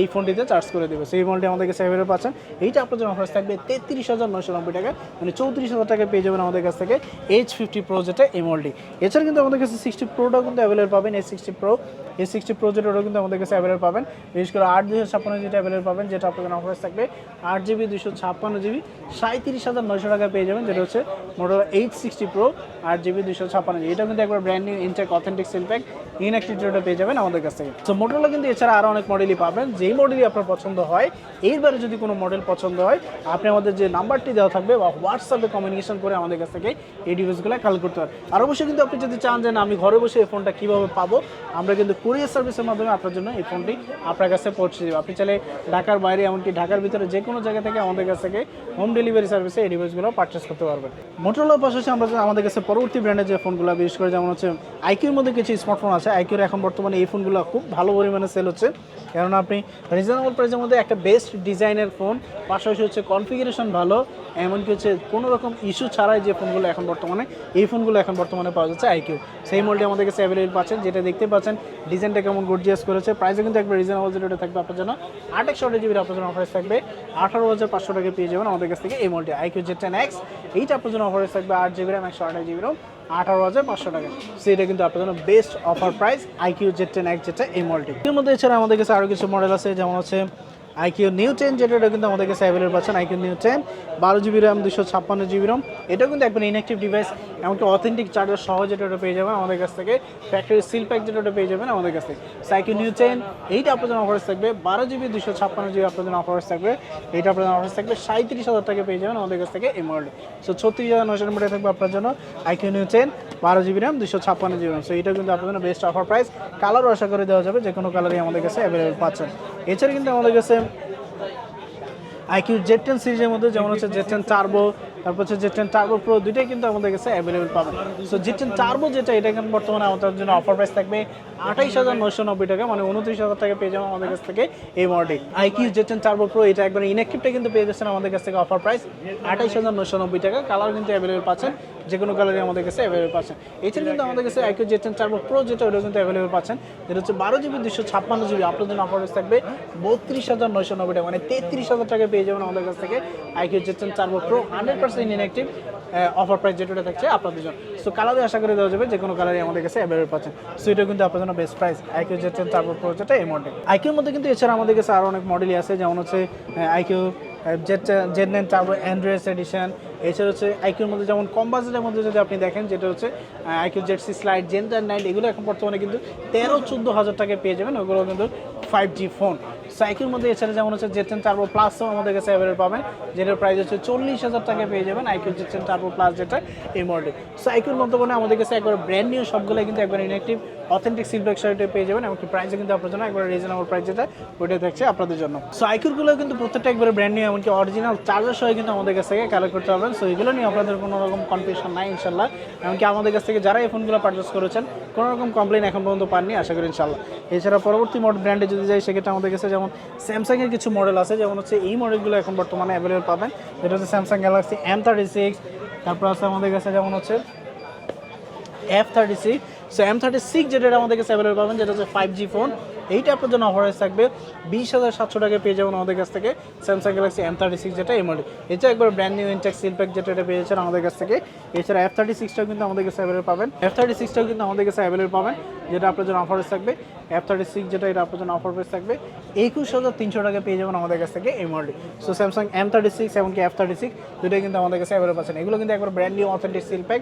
এই ফোনটিতে চার্জ করে দেবে। সেই ফোনটি আমাদের কাছে অ্যাভেলেবল পাচ্ছেন। এইটা আপনার জন্য অফার থাকবে তেত্রিশ হাজার নয়শো নব্বই টাকা। মানে চৌত্রিশ হাজার টাকা পেয়ে যাবেন আমাদের কাছ থেকে এইচ ফিফটি প্রো যেটা এমএলডি এছাড়া কিন্তু আমাদের কাছে সিক্সটি প্রোটাও কিন্তু অ্যাভেলেবল পাবেন এই সিক্সটি প্রো এই সিক্সটি প্রো যেটা কিন্তু আমাদের কাছে অ্যাভেলেবল পাবেন। বিশেষ করে আট দুশো ছাপ্পান্ন যেটা অ্যাভেলেবল পাবেন, যেটা আপনাদের অফার থাকবে। আট জিবি দুশো ছাপ্পান্ন জিবি সাঁত্রিশ হাজার নয়শো টাকা পেয়ে যাবেন, যেটা হচ্ছে মোটর এইট সিক্সটি প্রো আট জিবি দুশো ছাপ্পান্ন জিবি এটা কিন্তু একবার brand new intact authentic seal pack ইনঅ্যাক্টিভিটিটা পেয়ে যাবেন আমাদের কাছ থেকে। তো মোটরলা কিন্তু এছাড়া আরও অনেক মডেলই পাবেন। যেই মডেলই আপনার পছন্দ হয়, এইবারে যদি কোনো মডেল পছন্দ হয়, আপনি আমাদের যে নাম্বারটি দেওয়া থাকবে বা হোয়াটসঅ্যাপে কমিউনিকেশন করে আমাদের কাছ থেকে এই ডিভাইসগুলো কাল করতে পারেন আর অবশ্যই কিন্তু আপনি যদি চান যে, না, আমি ঘরে বসে এই ফোনটা কীভাবে পাবো? আমরা কিন্তু কুরিয়ার সার্ভিসের মাধ্যমে আপনার জন্য এই ফোনটি আপনার কাছে পৌঁছে দেবো। আপনি চাইলে ঢাকার বাইরে, এমনকি ঢাকার ভিতরে যে কোনো জায়গা থেকে আমাদের কাছ থেকে হোম ডেলিভারি সার্ভিসে এই ডিভাইসগুলো পারচেস করতে পারবেন। মোটরলার পাশাপাশি আমরা আমাদের কাছে পরবর্তী ব্র্যান্ডের যে ফোনগুলো বিশেষ করে যেমন হচ্ছে আইকিউর মধ্যে কিছু স্মার্টফোন আছে। আইকিউর এখন বর্তমানে এই ফোনগুলো খুব ভালো পরিমাণে সেল হচ্ছে। কারণ আপনি রিজনেবল প্রাইসের মধ্যে একটা বেস্ট ডিজাইনের ফোন পাশাপাশি হচ্ছে কনফিগারেশন ভালো, এমনকি হচ্ছে কোনো রকম ইস্যু ছাড়াই যে ফোনগুলো এখন বর্তমানে, এই ফোনগুলো এখন বর্তমানে পাওয়া যাচ্ছে আইকিউ। সেই মডেলটি আমাদের কাছে অ্যাভেলেবল পাচ্ছেন, যেটা দেখতে পাচ্ছেন ডিজাইনটা কেমন গর্জিয়াস করেছে প্রাইসও কিন্তু একবার রিজনেবল যেটা থাকবে আপনার জন্য আট একশো জিবির আপনার জন্য অফারেস থাকবে। আঠারো হাজার পাঁচশো টাকা পেয়ে যাবেন আমাদের কাছ থেকে এই মডেলটি আইকিউ জেড টেন এক্স এইটা আপনার জন্য অফারেস থাকবে আট জিবি র্যাম একশো আঠাশ জিবি আঠারো হাজার পাঁচশো টাকা। সেটা কিন্তু আপনার জন্য best offer price iQOO Z ten এক যেটা এই মডেলটি এর মধ্যে এছাড়া আমাদের কাছে আরও কিছু মডেল আছে, যেমন হচ্ছে আইকিউ নিউ টেন যেটা কিন্তু আমাদের কাছে অ্যাভেলেবল পাচ্ছেন আইকিউ নিউ টেন বারো জিবি র্যাম দুশো ছাপ্পান্ন জিবি র্যাম এটাও কিন্তু একবার ইনঅ্যাক্টিভ ডিভাইস এমনকি অথেন্টিক চার্জার সহ যেটা ওটা পেয়ে যাবেন আমাদের কাছ থেকে ফ্যাক্টরি সিল প্যাক যেটা ওটা পেয়ে যাবেন আমাদের কাছ থেকে। সাইকিউ নিউ টেন এইটা আপনার জন্য অফার্স থাকবে, বারো জিবি দুশো ছাপ্পান্ন জিবি আপনার জন্য অফার্স থাকবে, এইটা আপনার জন্য অফার্স থাকবে, সাঁত্রিশ হাজার টাকা পেয়ে যাবেন আমাদের কাছ থেকে এই মডেল সো ছত্রিশ হাজার নশো নব্বই থাকবে আপনার জন্য আইকিউ নিউ টেন বারো জিবি র্যাম দুশো ছাপ্পান্ন জিবি র্যাম সো এটা কিন্তু আপনার জন্য বেস্ট অফার প্রাইস কালারও আশা করে দেওয়া যাবে যে কোনো কালারই আমাদের কাছে অ্যাভেলেবেল পাচ্ছেন। এছাড়া কিন্তু আমাদের কাছে আইকিউ জেড টেন সিরিজের মধ্যে, যেমন হচ্ছে জেড টেন টার্বো, তারপর হচ্ছে জেড টেন টার্বো প্রো দুইটাই কিন্তু আমাদের কাছে অ্যাভেলেবেল পাবে সো জেড টেন টার্বো যেটা, এটা কিন্তু বর্তমানে আমাদের জন্য অফার প্রাইস থাকবে আঠাইশ হাজার নশো নব্বই টাকা মানে উনত্রিশ হাজার টাকা পেয়ে যাবেন আমাদের কাছ থেকে এই model iQOO Z ten turbo pro, এটা একবার ইনঅ্যাক্টিভটা কিন্তু পেয়ে যাচ্ছেন আমাদের কাছ থেকে অফার প্রাইস আঠাইশ হাজার নশো নব্বই টাকা। কালার কিন্তু অ্যাভেলেবেল পাচ্ছেন। যে কোনো কালারই আমাদের কাছে অ্যাভেলেবেল পাচ্ছেন। এছাড়া কিন্তু আমাদের কাছে iQOO Z ten turbo pro যেটা ওটা কিন্তু অ্যাভেলেবেল পাচ্ছেন। যেটা হচ্ছে বারো জিবি দুশো ছাপ্পান্ন জিবি আপনার জন্য অফার থাকবে বত্রিশ হাজার নয়শো নব্বই টাকা মানে তেত্রিশ হাজার টাকা পেয়ে যাবেন আমাদের কাছ থেকে iQOO Z ten turbo pro hundred percent inactive offer price যেটা থাকছে আপনাদের জন্য। সো কালারে আশা করে দেওয়া যাবে যে কোনো কালারই আমাদের কাছে অ্যাভেলেবল পাচ্ছেন। সো এটা কিন্তু আপনার জন্য best price iQOO Z ten turbo pro যেটা এই মডেল আইকিউর মধ্যে কিন্তু এছাড়া আমাদের কাছে আরও অনেক মডেলই আছে, যেমন হচ্ছে iQOO Z Z nine turbo endurance edition এছাড়া হচ্ছে আইকিউর মধ্যে যেমন কম বাজেটের মধ্যে যদি আপনি দেখেন, যেটা হচ্ছে iQOO Z C slide Zen nine এগুলো এখন বর্তমানে কিন্তু তেরো চোদ্দ হাজার টাকায় পেয়ে যাবেন। ওগুলো কিন্তু ফাইভ জি ফোন সাইকেল মধ্যে এছাড়া যেমন হচ্ছে জেটেন টার্বো প্লাসও আমাদের কাছে অ্যাভেলেবল পাবেন, যেটার প্রাইস হচ্ছে চল্লিশ হাজার টাকা পেয়ে যাবেন আইকিউ জেটেন টার্বো প্লাস যেটা এই মডেল সাইকেল বর্তমানে আমাদের কাছে একবার ব্র্যান্ড নিউ সবগুলো কিন্তু একবার ইনঅ্যাক্টিভ অথেন্টিক সিলব্যাক শার্টে পেয়ে যাবেন, এমনকি প্রাইসে কিন্তু আপনার জন্য একবার রিজনেবল প্রাইস যেটা ওইটা থাকছে আপনাদের জন্য। সো আইকিউরগুলো কিন্তু প্রত্যেকটা একবার ব্র্যান্ড নিউ এমনকি অরিজিনাল চার্জার সহ কিন্তু আমাদের কাছ থেকে কালেক্ট করতে পারবেন। সো এগুলো নিয়ে আপনাদের কোনো রকম কনফিউশন নাই ইনশাল্লাহ এমনকি আমাদের কাছ থেকে যারা এই ফোনগুলো পারচেস করেছেন, কোনো রকম কমপ্লেন এখন পর্যন্ত পাননি, আশা করি ইনশাল্লাহ এছাড়া পরবর্তী মডেল ব্র্যান্ডে যদি যাই, সেক্ষেত্রে আমাদের কাছে যেমন স্যামসাংয়ের কিছু মডেল আছে, যেমন হচ্ছে এই মডেলগুলো এখন বর্তমানে অ্যাভেলেবেল পাবেন। যেটা হচ্ছে Samsung Galaxy M thirty six তারপর আছে আমাদের কাছে যেমন হচ্ছে F thirty six so M thirty six যেটা আমাদের কাছে অ্যাভেলেবল পাবেন, যেটা হচ্ছে ফাইভ জি ফোন এইটা আপনার জন্য অফার থাকবে বিশ হাজার সাতশো টাকা পেয়ে যাবেন আমাদের কাছ থেকে। Samsung Galaxy M thirty six যেটা এই মডেল এটা একবার brand new intact seal pack যেটা এটা পেয়েছেন আমাদের কাছ থেকে। এছাড়া এফ থার্টি সিক্সটাও কিন্তু আমাদের কাছে অ্যাভেলেবল পাবেন। এফ থার্টি সিক্সটাও কিন্তু আমাদের কাছে অ্যাভেলেবল পাবেন, যেটা আপনার জন্য অফার থাকবে। এফ থার্টি সিক্স যেটা এটা আপনার জন্য অফার প্রাইস থাকবে। একুশ হাজার তিনশো টাকা পেয়ে যাবেন আমাদের কাছ থেকে এই model so Samsung M thirty six এমনকি এফ থার্টি সিক্স দুটোই কিন্তু আমাদের কাছে অ্যাভেলেবল পাচ্ছেন। এগুলো কিন্তু একবার brand new authentic seal pack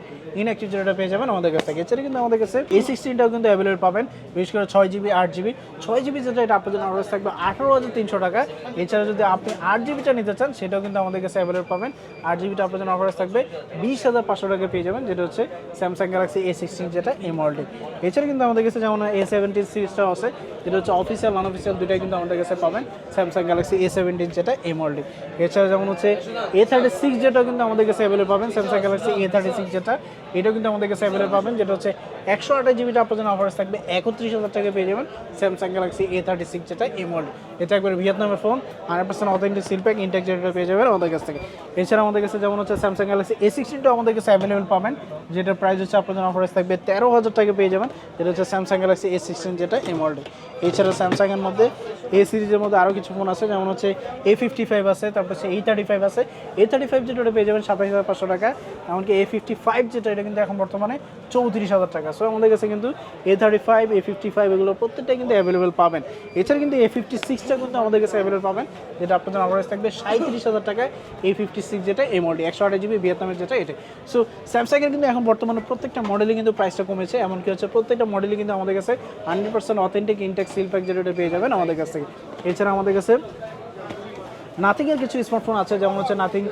যেটা পেয়ে যাবেন আমাদের কাছ থেকে। এছাড়া কিন্তু আমাদের কাছে এ সিক্সটিনটাও কিন্তু অ্যাভেলেবল পাবেন, বিশেষ করে ছয় জিবি আট জিবি ছয় জিবি যেটা, এটা আপনার জন্য অফার থাকবে আঠারো হাজার তিনশো টাকা। এছাড়া যদি আপনি আট জিবিটা নিতে চান, সেটাও কিন্তু আমাদের কাছে অ্যাভেলেবল পাবেন। আট জিবিটা আপনার জন্য অফার থাকবে, বিশ হাজার পাঁচশো টাকা পেয়ে যাবেন, যেটা হচ্ছে স্যামসাং গ্যালাক্সি এ সিক্সটিন যেটা এই এছাড়া কিন্তু আমাদের কাছে যেমন এ সেভেন্টিন সিরিজটাও আছে, যেটা হচ্ছে অফিসিয়াল নন অফিসিয়াল দুটাই কিন্তু আমাদের কাছে পাবেন স্যামসাং গ্যালাক্সি এ সেভেন্টিন যেটা এই এছাড়া যেমন হচ্ছে এ থার্টি সিক্স যেটাও কিন্তু আমাদের কাছে অ্যাভেলেবল পাবেন Samsung Galaxy A thirty six যেটা, এটাও কিন্তু আমাদের কাছে অ্যাভেলেবল পাবেন, যেটা হচ্ছে একশো আঠাশ জিবিটা আপনার জন্য অফার থাকবে, একত্রিশ হাজার টাকা পেয়ে যাবেন Samsung Galaxy A thirty six যেটা মডেল এটা একবার ভিয়েতনামের phone hundred percent authentic seal pack intact পেয়ে যাবেন আমাদের কাছ থেকে। এছাড়া আমাদের কাছে যেমন হচ্ছে স্যামসাং গ্যালাক্সি এ সিক্সটিনটাও আমাদের কাছে অ্যাভেলেবল পাবেন, যেটার প্রাইস হচ্ছে জন্য অফার থাকবে তেরো হাজার টাকা পেয়ে যাবেন। যেটা হচ্ছে স্যামসাং গ্যালাক্সি এ সিক্সটিন যেটা মডেল এছাড়া স্যামসাংয়ের মধ্যে এ সিরিজের মধ্যে আরও কিছু ফোন আছে, যেমন হচ্ছে এ ফিফটি ফাইভ আছে, তারপর হচ্ছে এই থার্টি ফাইভ আছে। এ থার্টি ফাইভ যেটা ওটা পেয়ে যাবেন সাতাশ হাজার পাঁচশো টাকা, এমনকি এ ফিফটি ফাইভ যেটা, এটা কিন্তু এখন বর্তমানে চৌত্রিশ হাজার টাকা। সো আমাদের কাছে কিন্তু A thirty five A fifty five এগুলো প্রত্যেকটা কিন্তু অ্যাভেলেবেল পাবেন। এছাড়া কিন্তু এ ফিফটি সিক্সটা কিন্তু আমাদের কাছে অ্যাভেলেবেল পাবেন, যেটা আপনার জন্য আমার থাকবে সাঁত্রিশ হাজার টাকায় এ ফিফটি সিক্স যেটা এই মডেল একশো আট জিবি ভিয়েতনামের যেটা এটা সো স্যামসাংয়ের কিন্তু এখন বর্তমানে প্রত্যেকটা মডেলে কিন্তু প্রাইসটা কমেছে, এমনকি হচ্ছে প্রত্যেকটা মডেলই কিন্তু আমাদের কাছে hundred percent authentic intact seal pack যেটা পেয়ে যাবেন আমাদের কাছ থেকে। এছাড়া আমাদের কাছে নাথিংয়ের কিছু স্মার্টফোন আছে, যেমন হচ্ছে নাথিং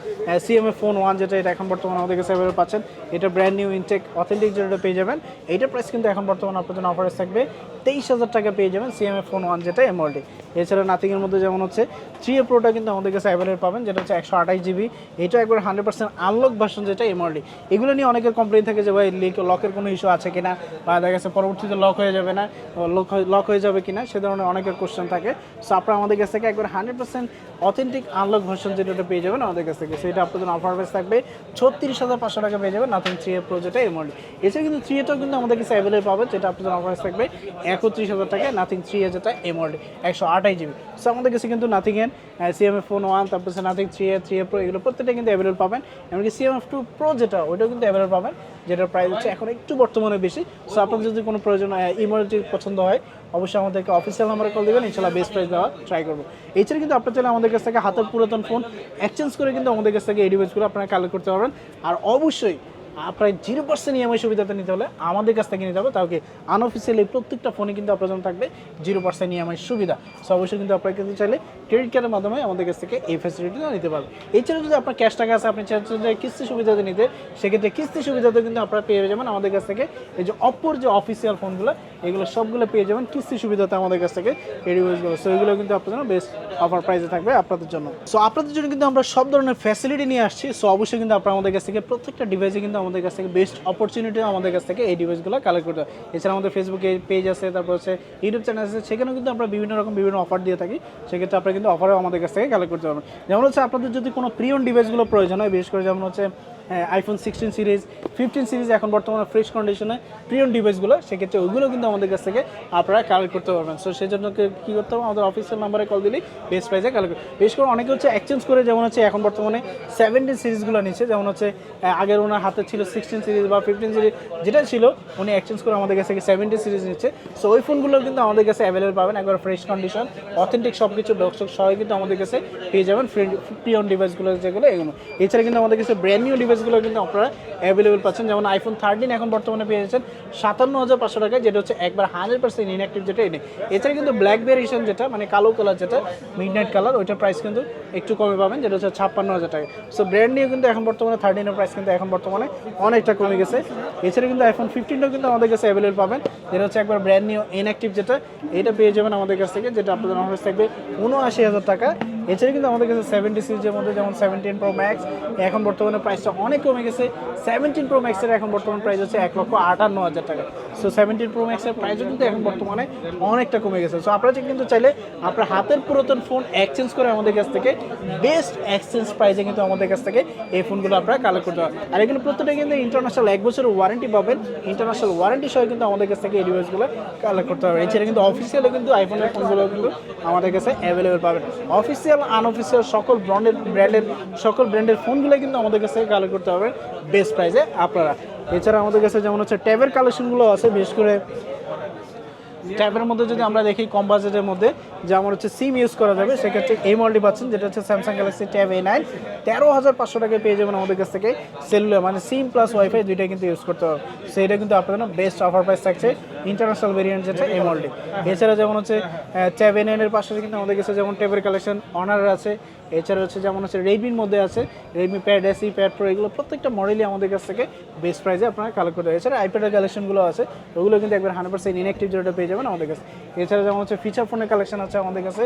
সিএমএ ফোন ওয়ান যেটা এটা এখন বর্তমানে আমাদের কাছে অ্যাভেলেবল পাচ্ছেন। এটা ব্র্যান্ড নিউ ইনটেক অথেন্টিক যেটা পেয়ে যাবেন। এইটার প্রাইস কিন্তু এখন বর্তমানে আপনার জন্য অফারেস থাকবে। তেইশ হাজার টাকা পেয়ে যাবেন সিএমএ ফোন ওয়ান যেটা এমআরডি এছাড়া নাথিংয়ের মধ্যে যেমন হচ্ছে থ্রি এ প্রোটা কিন্তু আমাদের কাছে অ্যাভেলেবল পাবেন, যেটা হচ্ছে একশো আঠাশ জিবি এটা একবার হান্ড্রেড পার্সেন্ট আনলক ভার্সন যেটা এমআরডি এগুলো নিয়ে অনেকের কমপ্লেন থাকে যে, ভাই লিক লকের কোনো ইস্যু আছে কিনা? বা দেখা গেছে পরবর্তীতে লক হয়ে যাবে না লক লক হয়ে যাবে কিনা? সে ধরনের অনেকের কোশ্চেন থাকে। সো আপনারা আমাদের কাছ থেকে একবার hundred percent authentic unlock version যেটা পেয়ে যাবেন আমাদের কাছ থেকে। সেটা আপনাদের অফার প্রাইস থাকবে। ছত্রিশ হাজার পাঁচশো টাকা পেয়ে যাবেন নাথিং থ্রি এ প্রো যেটা মডেল এছাড়া কিন্তু থ্রি এটাও কিন্তু আমাদের কাছে অ্যাভেলেবল পাবে যেটা আপনাদের অফার প্রাইস থাকবে একত্রিশ হাজার টাকায় নাথিং থ্রি এ যেটা মডেল একশো আঠাশ জিবি। সো আমাদের কাছে কিন্তু নাথিং এন সিএমএফ ফোন ওয়ান তারপর Nothing three A three A pro এগুলো প্রত্যেকটা কিন্তু অ্যাভেলেবল পাবেন। এমনকি সিএমএফ টু প্রো যেটা, ওইটাও কিন্তু অ্যাভেলেবল পাবেন, যেটার প্রাইস হচ্ছে এখন একটু বর্তমানে বেশি। সো আপনার যদি কোনো প্রয়োজন ইমার্জেন্সি পছন্দ হয়, অবশ্যই আমাদেরকে অফিসিয়াল নাম্বারে কল দেবেন, ইনশাল্লাহ বেস্ট প্রাইস দেওয়া ট্রাই করব। এছাড়া কিন্তু আপনার চাইলে আমাদের কাছ থেকে হাতের পুরাতন ফোন এক্সচেঞ্জ করে কিন্তু আমাদের কাছ থেকে এই ডিভাইসগুলো আপনারা কালেক্ট করতে পারবেন। আর অবশ্যই আপনার জিরো পার্সেন্ট ইএমআই সুবিধাটা নিতে হলে আমাদের কাছ থেকে নিতে হবে। কি? আনঅফিসিয়ালি প্রত্যেকটা ফোনে কিন্তু আপনার জন্য থাকবে জিরো পার্সেন্ট ইএমআই সুবিধা। সো অবশ্যই কিন্তু আপনার কিন্তু চাইলে ক্রেডিট কার্ডের মাধ্যমে আমাদের কাছ থেকে এই ফ্যাসিলিটিটা নিতে পারবেন। এছাড়া যদি আপনার ক্যাশ টাকা আছে, আপনি চাচ্ছেন কিস্তি সুবিধাতে নিতে, সেক্ষেত্রে কিস্তি সুবিধাতে কিন্তু আপনারা পেয়ে যাবেন আমাদের কাছ থেকে। এই যে অপর যে অফিসিয়াল ফোনগুলো এগুলো সবগুলো পেয়ে যাবেন কিস্তি সুবিধাতে আমাদের কাছ থেকে এই ডিভাইসগুলো সো এগুলো কিন্তু আপনার জন্য বেস্ট অফার প্রাইসে থাকবে আপনাদের জন্য। সো আপনাদের জন্য কিন্তু আমরা সব ধরনের ফ্যাসিলিটি নিয়ে আসছি। সো অবশ্যই কিন্তু আপনারা আমাদের কাছ থেকে প্রত্যেকটা ডিভাইসে কিন্তু আমাদের কাছ থেকে বেস্ট অপরচুনিটি আমাদের কাছ থেকে এই ডিভাইসগুলো কালেক্ট করতে হয়। এছাড়া আমাদের ফেসবুকে পেজ আছে, তারপর হচ্ছে ইউটিউব চ্যানেল আছে, সেখানেও কিন্তু আমরা বিভিন্ন রকম, বিভিন্ন অফার দিয়ে থাকি। সেক্ষেত্রে আপনারা কিন্তু অফারও আমাদের কাছ থেকে কালেক্ট করতে পারবেন। যেমন হচ্ছে আপনাদের যদি কোনো প্রিয়ন ডিভাইসগুলো প্রয়োজন হয়, বিশেষ করে যেমন হচ্ছে iPhone sixteen series fifteen series এখন বর্তমানে ফ্রেশ কন্ডিশনে প্রিয়ন ডিভাইসগুলো সেক্ষেত্রে ওইগুলো কিন্তু আমাদের কাছ থেকে আপনারা কালেক্ট করতে পারবেন। সো সেই জন্য কি- করতে হবে? আমাদের অফিসিয়াল নাম্বারে কল দিলেই বেস্ট প্রাইসে কালেক্ট বেশ করে অনেকে হচ্ছে এক্সচেঞ্জ করে, যেমন হচ্ছে এখন বর্তমানে সেভেন্টিন সিরিজগুলো নিচ্ছে যেমন হচ্ছে আগের ওনার হাতে ছিল সিক্সটিন সিরিজ বা ফিফটিন সিরিজ যেটা ছিল, উনি এক্সচেঞ্জ করে আমাদের কাছ থেকে সেভেন্টি সিরিজ নিচ্ছে। সো ওই ফোনগুলো কিন্তু আমাদের কাছে অ্যাভেলেবল পাবেন। একবার ফ্রেশ কন্ডিশন অথেন্টিক সব কিছু ডক্টর সবাই কিন্তু আমাদের কাছে পেয়ে যাবেন। প্রিয়ন ডিভাইসগুলো যেগুলো, এগুলো। এছাড়া কিন্তু আমাদের কাছে ব্র্যান্ড নিউ ডিভাইসগুলো কিন্তু আপনারা অ্যাভেলেবল পাচ্ছেন। যেমন আইফোন থার্টিন এখন বর্তমানে পেয়ে যাচ্ছেন সাতান্ন হাজার পাঁচশো টাকায় যেটা হচ্ছে একবার হান্ড্রেড পার্সেন্ট ইনঅ্যাক্টিভ যেটা এনে। এছাড়া কিন্তু ব্ল্যাক ভেরিয়েশন যেটা মানে কালো কালার যেটা মিড নাইট কালার ওইটার প্রাইস কিন্তু একটু কমে পাবেন, যেটা হচ্ছে ছাপ্পান্ন হাজার টাকা। সো ব্র্যান্ড নিউ কিন্তু এখন বর্তমানে থার্টিনের প্রাইস কিন্তু এখন বর্তমানে অনেকটা কমে গেছে। এছাড়া কিন্তু আইফোন ফিফটিনটাও কিন্তু আমাদের কাছে অ্যাভেলেবল পাবেন, যেটা হচ্ছে একবার ব্র্যান্ড নিউ ইনঅ্যাক্টিভ যেটা, এটা পেয়ে যাবেন আমাদের কাছ থেকে, যেটা আপনাদের অফার থাকবে উনআশি হাজার টাকা। এছাড়া কিন্তু আমাদের কাছে সেভেন্টি সিরিজের মধ্যে যেমন সেভেন্টিন প্রো ম্যাক্স এখন বর্তমানে প্রাইসটা অনেক কমে গেছে। সেভেন্টিন প্রো ম্যাক্সের এখন বর্তমান প্রাইস হচ্ছে এক লক্ষ আটান্ন হাজার টাকা। সো সেভেন্টিন প্রো ম্যাক্সের প্রাইসও কিন্তু এখন বর্তমানে অনেকটা কমে গেছে। সো আপনারা কিন্তু চাইলে আপনার হাতের পুরাতন ফোন এক্সচেঞ্জ করে আমাদের কাছ থেকে বেস্ট এক্সচেঞ্জ প্রাইসে কিন্তু আমাদের কাছ থেকে এই ফোনগুলো আপনারা কালেক্ট করতে পারেন আর এগুলো প্রত্যেকটা কিন্তু ইন্টারন্যাশনাল এক বছরের ওয়ারেন্টি পাবেন। ইন্টারন্যাশনাল ওয়ারেন্টি সহ কিন্তু আমাদের কাছ থেকে এই ডিভাইসগুলো কালেক্ট করতে পারবেন। এছাড়া কিন্তু অফিসিয়ালও কিন্তু আইফোনের ফোনগুলো কিন্তু আমাদের কাছে অ্যাভেলেবেল পাবেন। অফিসিয়াল আনঅফিসিয়াল সকল ব্র্যান্ডের ব্র্যান্ডের সকল ব্র্যান্ডের ফোনগুলো কিন্তু আমাদের কাছ থেকে কালেক্ট করতে পারবেন। বেস্ট প্রাইসে আপনারা। এছাড়া আমাদের কাছে যেমন হচ্ছে ট্যাবের কালেকশনগুলো আছে বিশেষ করে ট্যাবের মধ্যে যদি আমরা দেখি কম বাজেটের মধ্যে যেমন হচ্ছে সিম ইউজ করা যাবে, সেক্ষেত্রে এই মডেলটি পাচ্ছেন, যেটা হচ্ছে Samsung Galaxy Tab A nine তেরো হাজার পাঁচশো টাকায় পেয়ে যাবেন আমাদের কাছ থেকে সেলুলার মানে সিম প্লাস ওয়াইফাই দুইটাই কিন্তু ইউজ করতে হবে। সেইটা কিন্তু আপনাদের বেস্ট অফার প্রাইস থাকছে ইন্টারন্যাশনাল ভেরিয়েন্ট যেটা এই মডেলটি এছাড়া যেমন হচ্ছে ট্যাব এ নাইনের পাশে কিন্তু আমাদের কাছে যেমন ট্যাবের কালেকশন অনার আছে, এছাড়া হচ্ছে যেমন হচ্ছে রেডমির মধ্যে আছে Redmi pad SE pad pro এগুলো প্রত্যেকটা মডেলই আমাদের কাছ থেকে বেস্ট প্রাইসে আপনারা কালেক্ট করতে হবে এছাড়া আইপ্যাডের কালেকশনগুলো আছে, ওগুলো কিন্তু একবার হান্ড্রেড পার্সেন্ট ইনঅ্যাক্টিভ যেটা পেয়ে যাবেন আমাদের কাছে। এছাড়া যেমন হচ্ছে ফিচার ফোনের কালেকশন আছে আমাদের কাছে।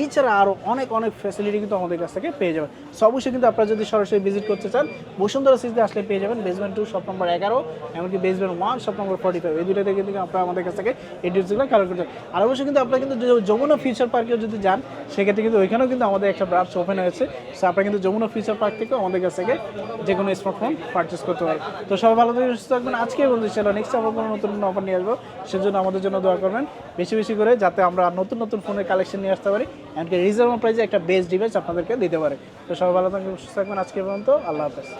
এছাড়া আরও অনেক অনেক ফ্যাসিলিটি কিন্তু আমাদের কাছ থেকে পেয়ে যাবেন। সো অবশ্যই কিন্তু আপনারা যদি সরাসরি ভিজিট করতে চান, বসুন্ধরা সিটিতে আসলে পেয়ে যাবেন। বেসমেন্ট টু শপ নম্বর এগারো, এমনকি basement one shop number forty five এই দুটো থেকে কিন্তু আপনারা আমাদের কাছ থেকে এই ডিটেলসগুলো কালেক্ট করতে। আর অবশ্যই কিন্তু আপনারা কিন্তু যমুনা ফিউচার পার্কেও যদি যান, সেক্ষেত্রে কিন্তু ওইখানেও কিন্তু আমাদের একটা ব্রাঞ্চ ওপেন হয়েছে। সো আপনারা কিন্তু যমুনা ফিউচার পার্ক থেকেও আমাদের কাছ থেকে যে কোনো স্মার্টফোন পারচেস করতে পারেন তো সবাই ভালো থাকবেন, সুস্থ থাকবেন। আজকে বলতে ছিল নেক্সট আবার কোনো নতুন অফার নিয়ে আসব। সেজন্য আমাদের জন্য দোয়া করবেন। বেশি বেশি করে যাতে আমরা নতুন নতুন ফোনের কালেকশন নিয়ে আসতে পারি এমনকি রিজনেবল প্রাইসে একটা বেস্ট ডিভাইস আপনাদেরকে দিতে পারে। তো সবাই ভালো থাকবেন, সুস্থ থাকবেন, আজকে পর্যন্ত আল্লাহ হাফেজ।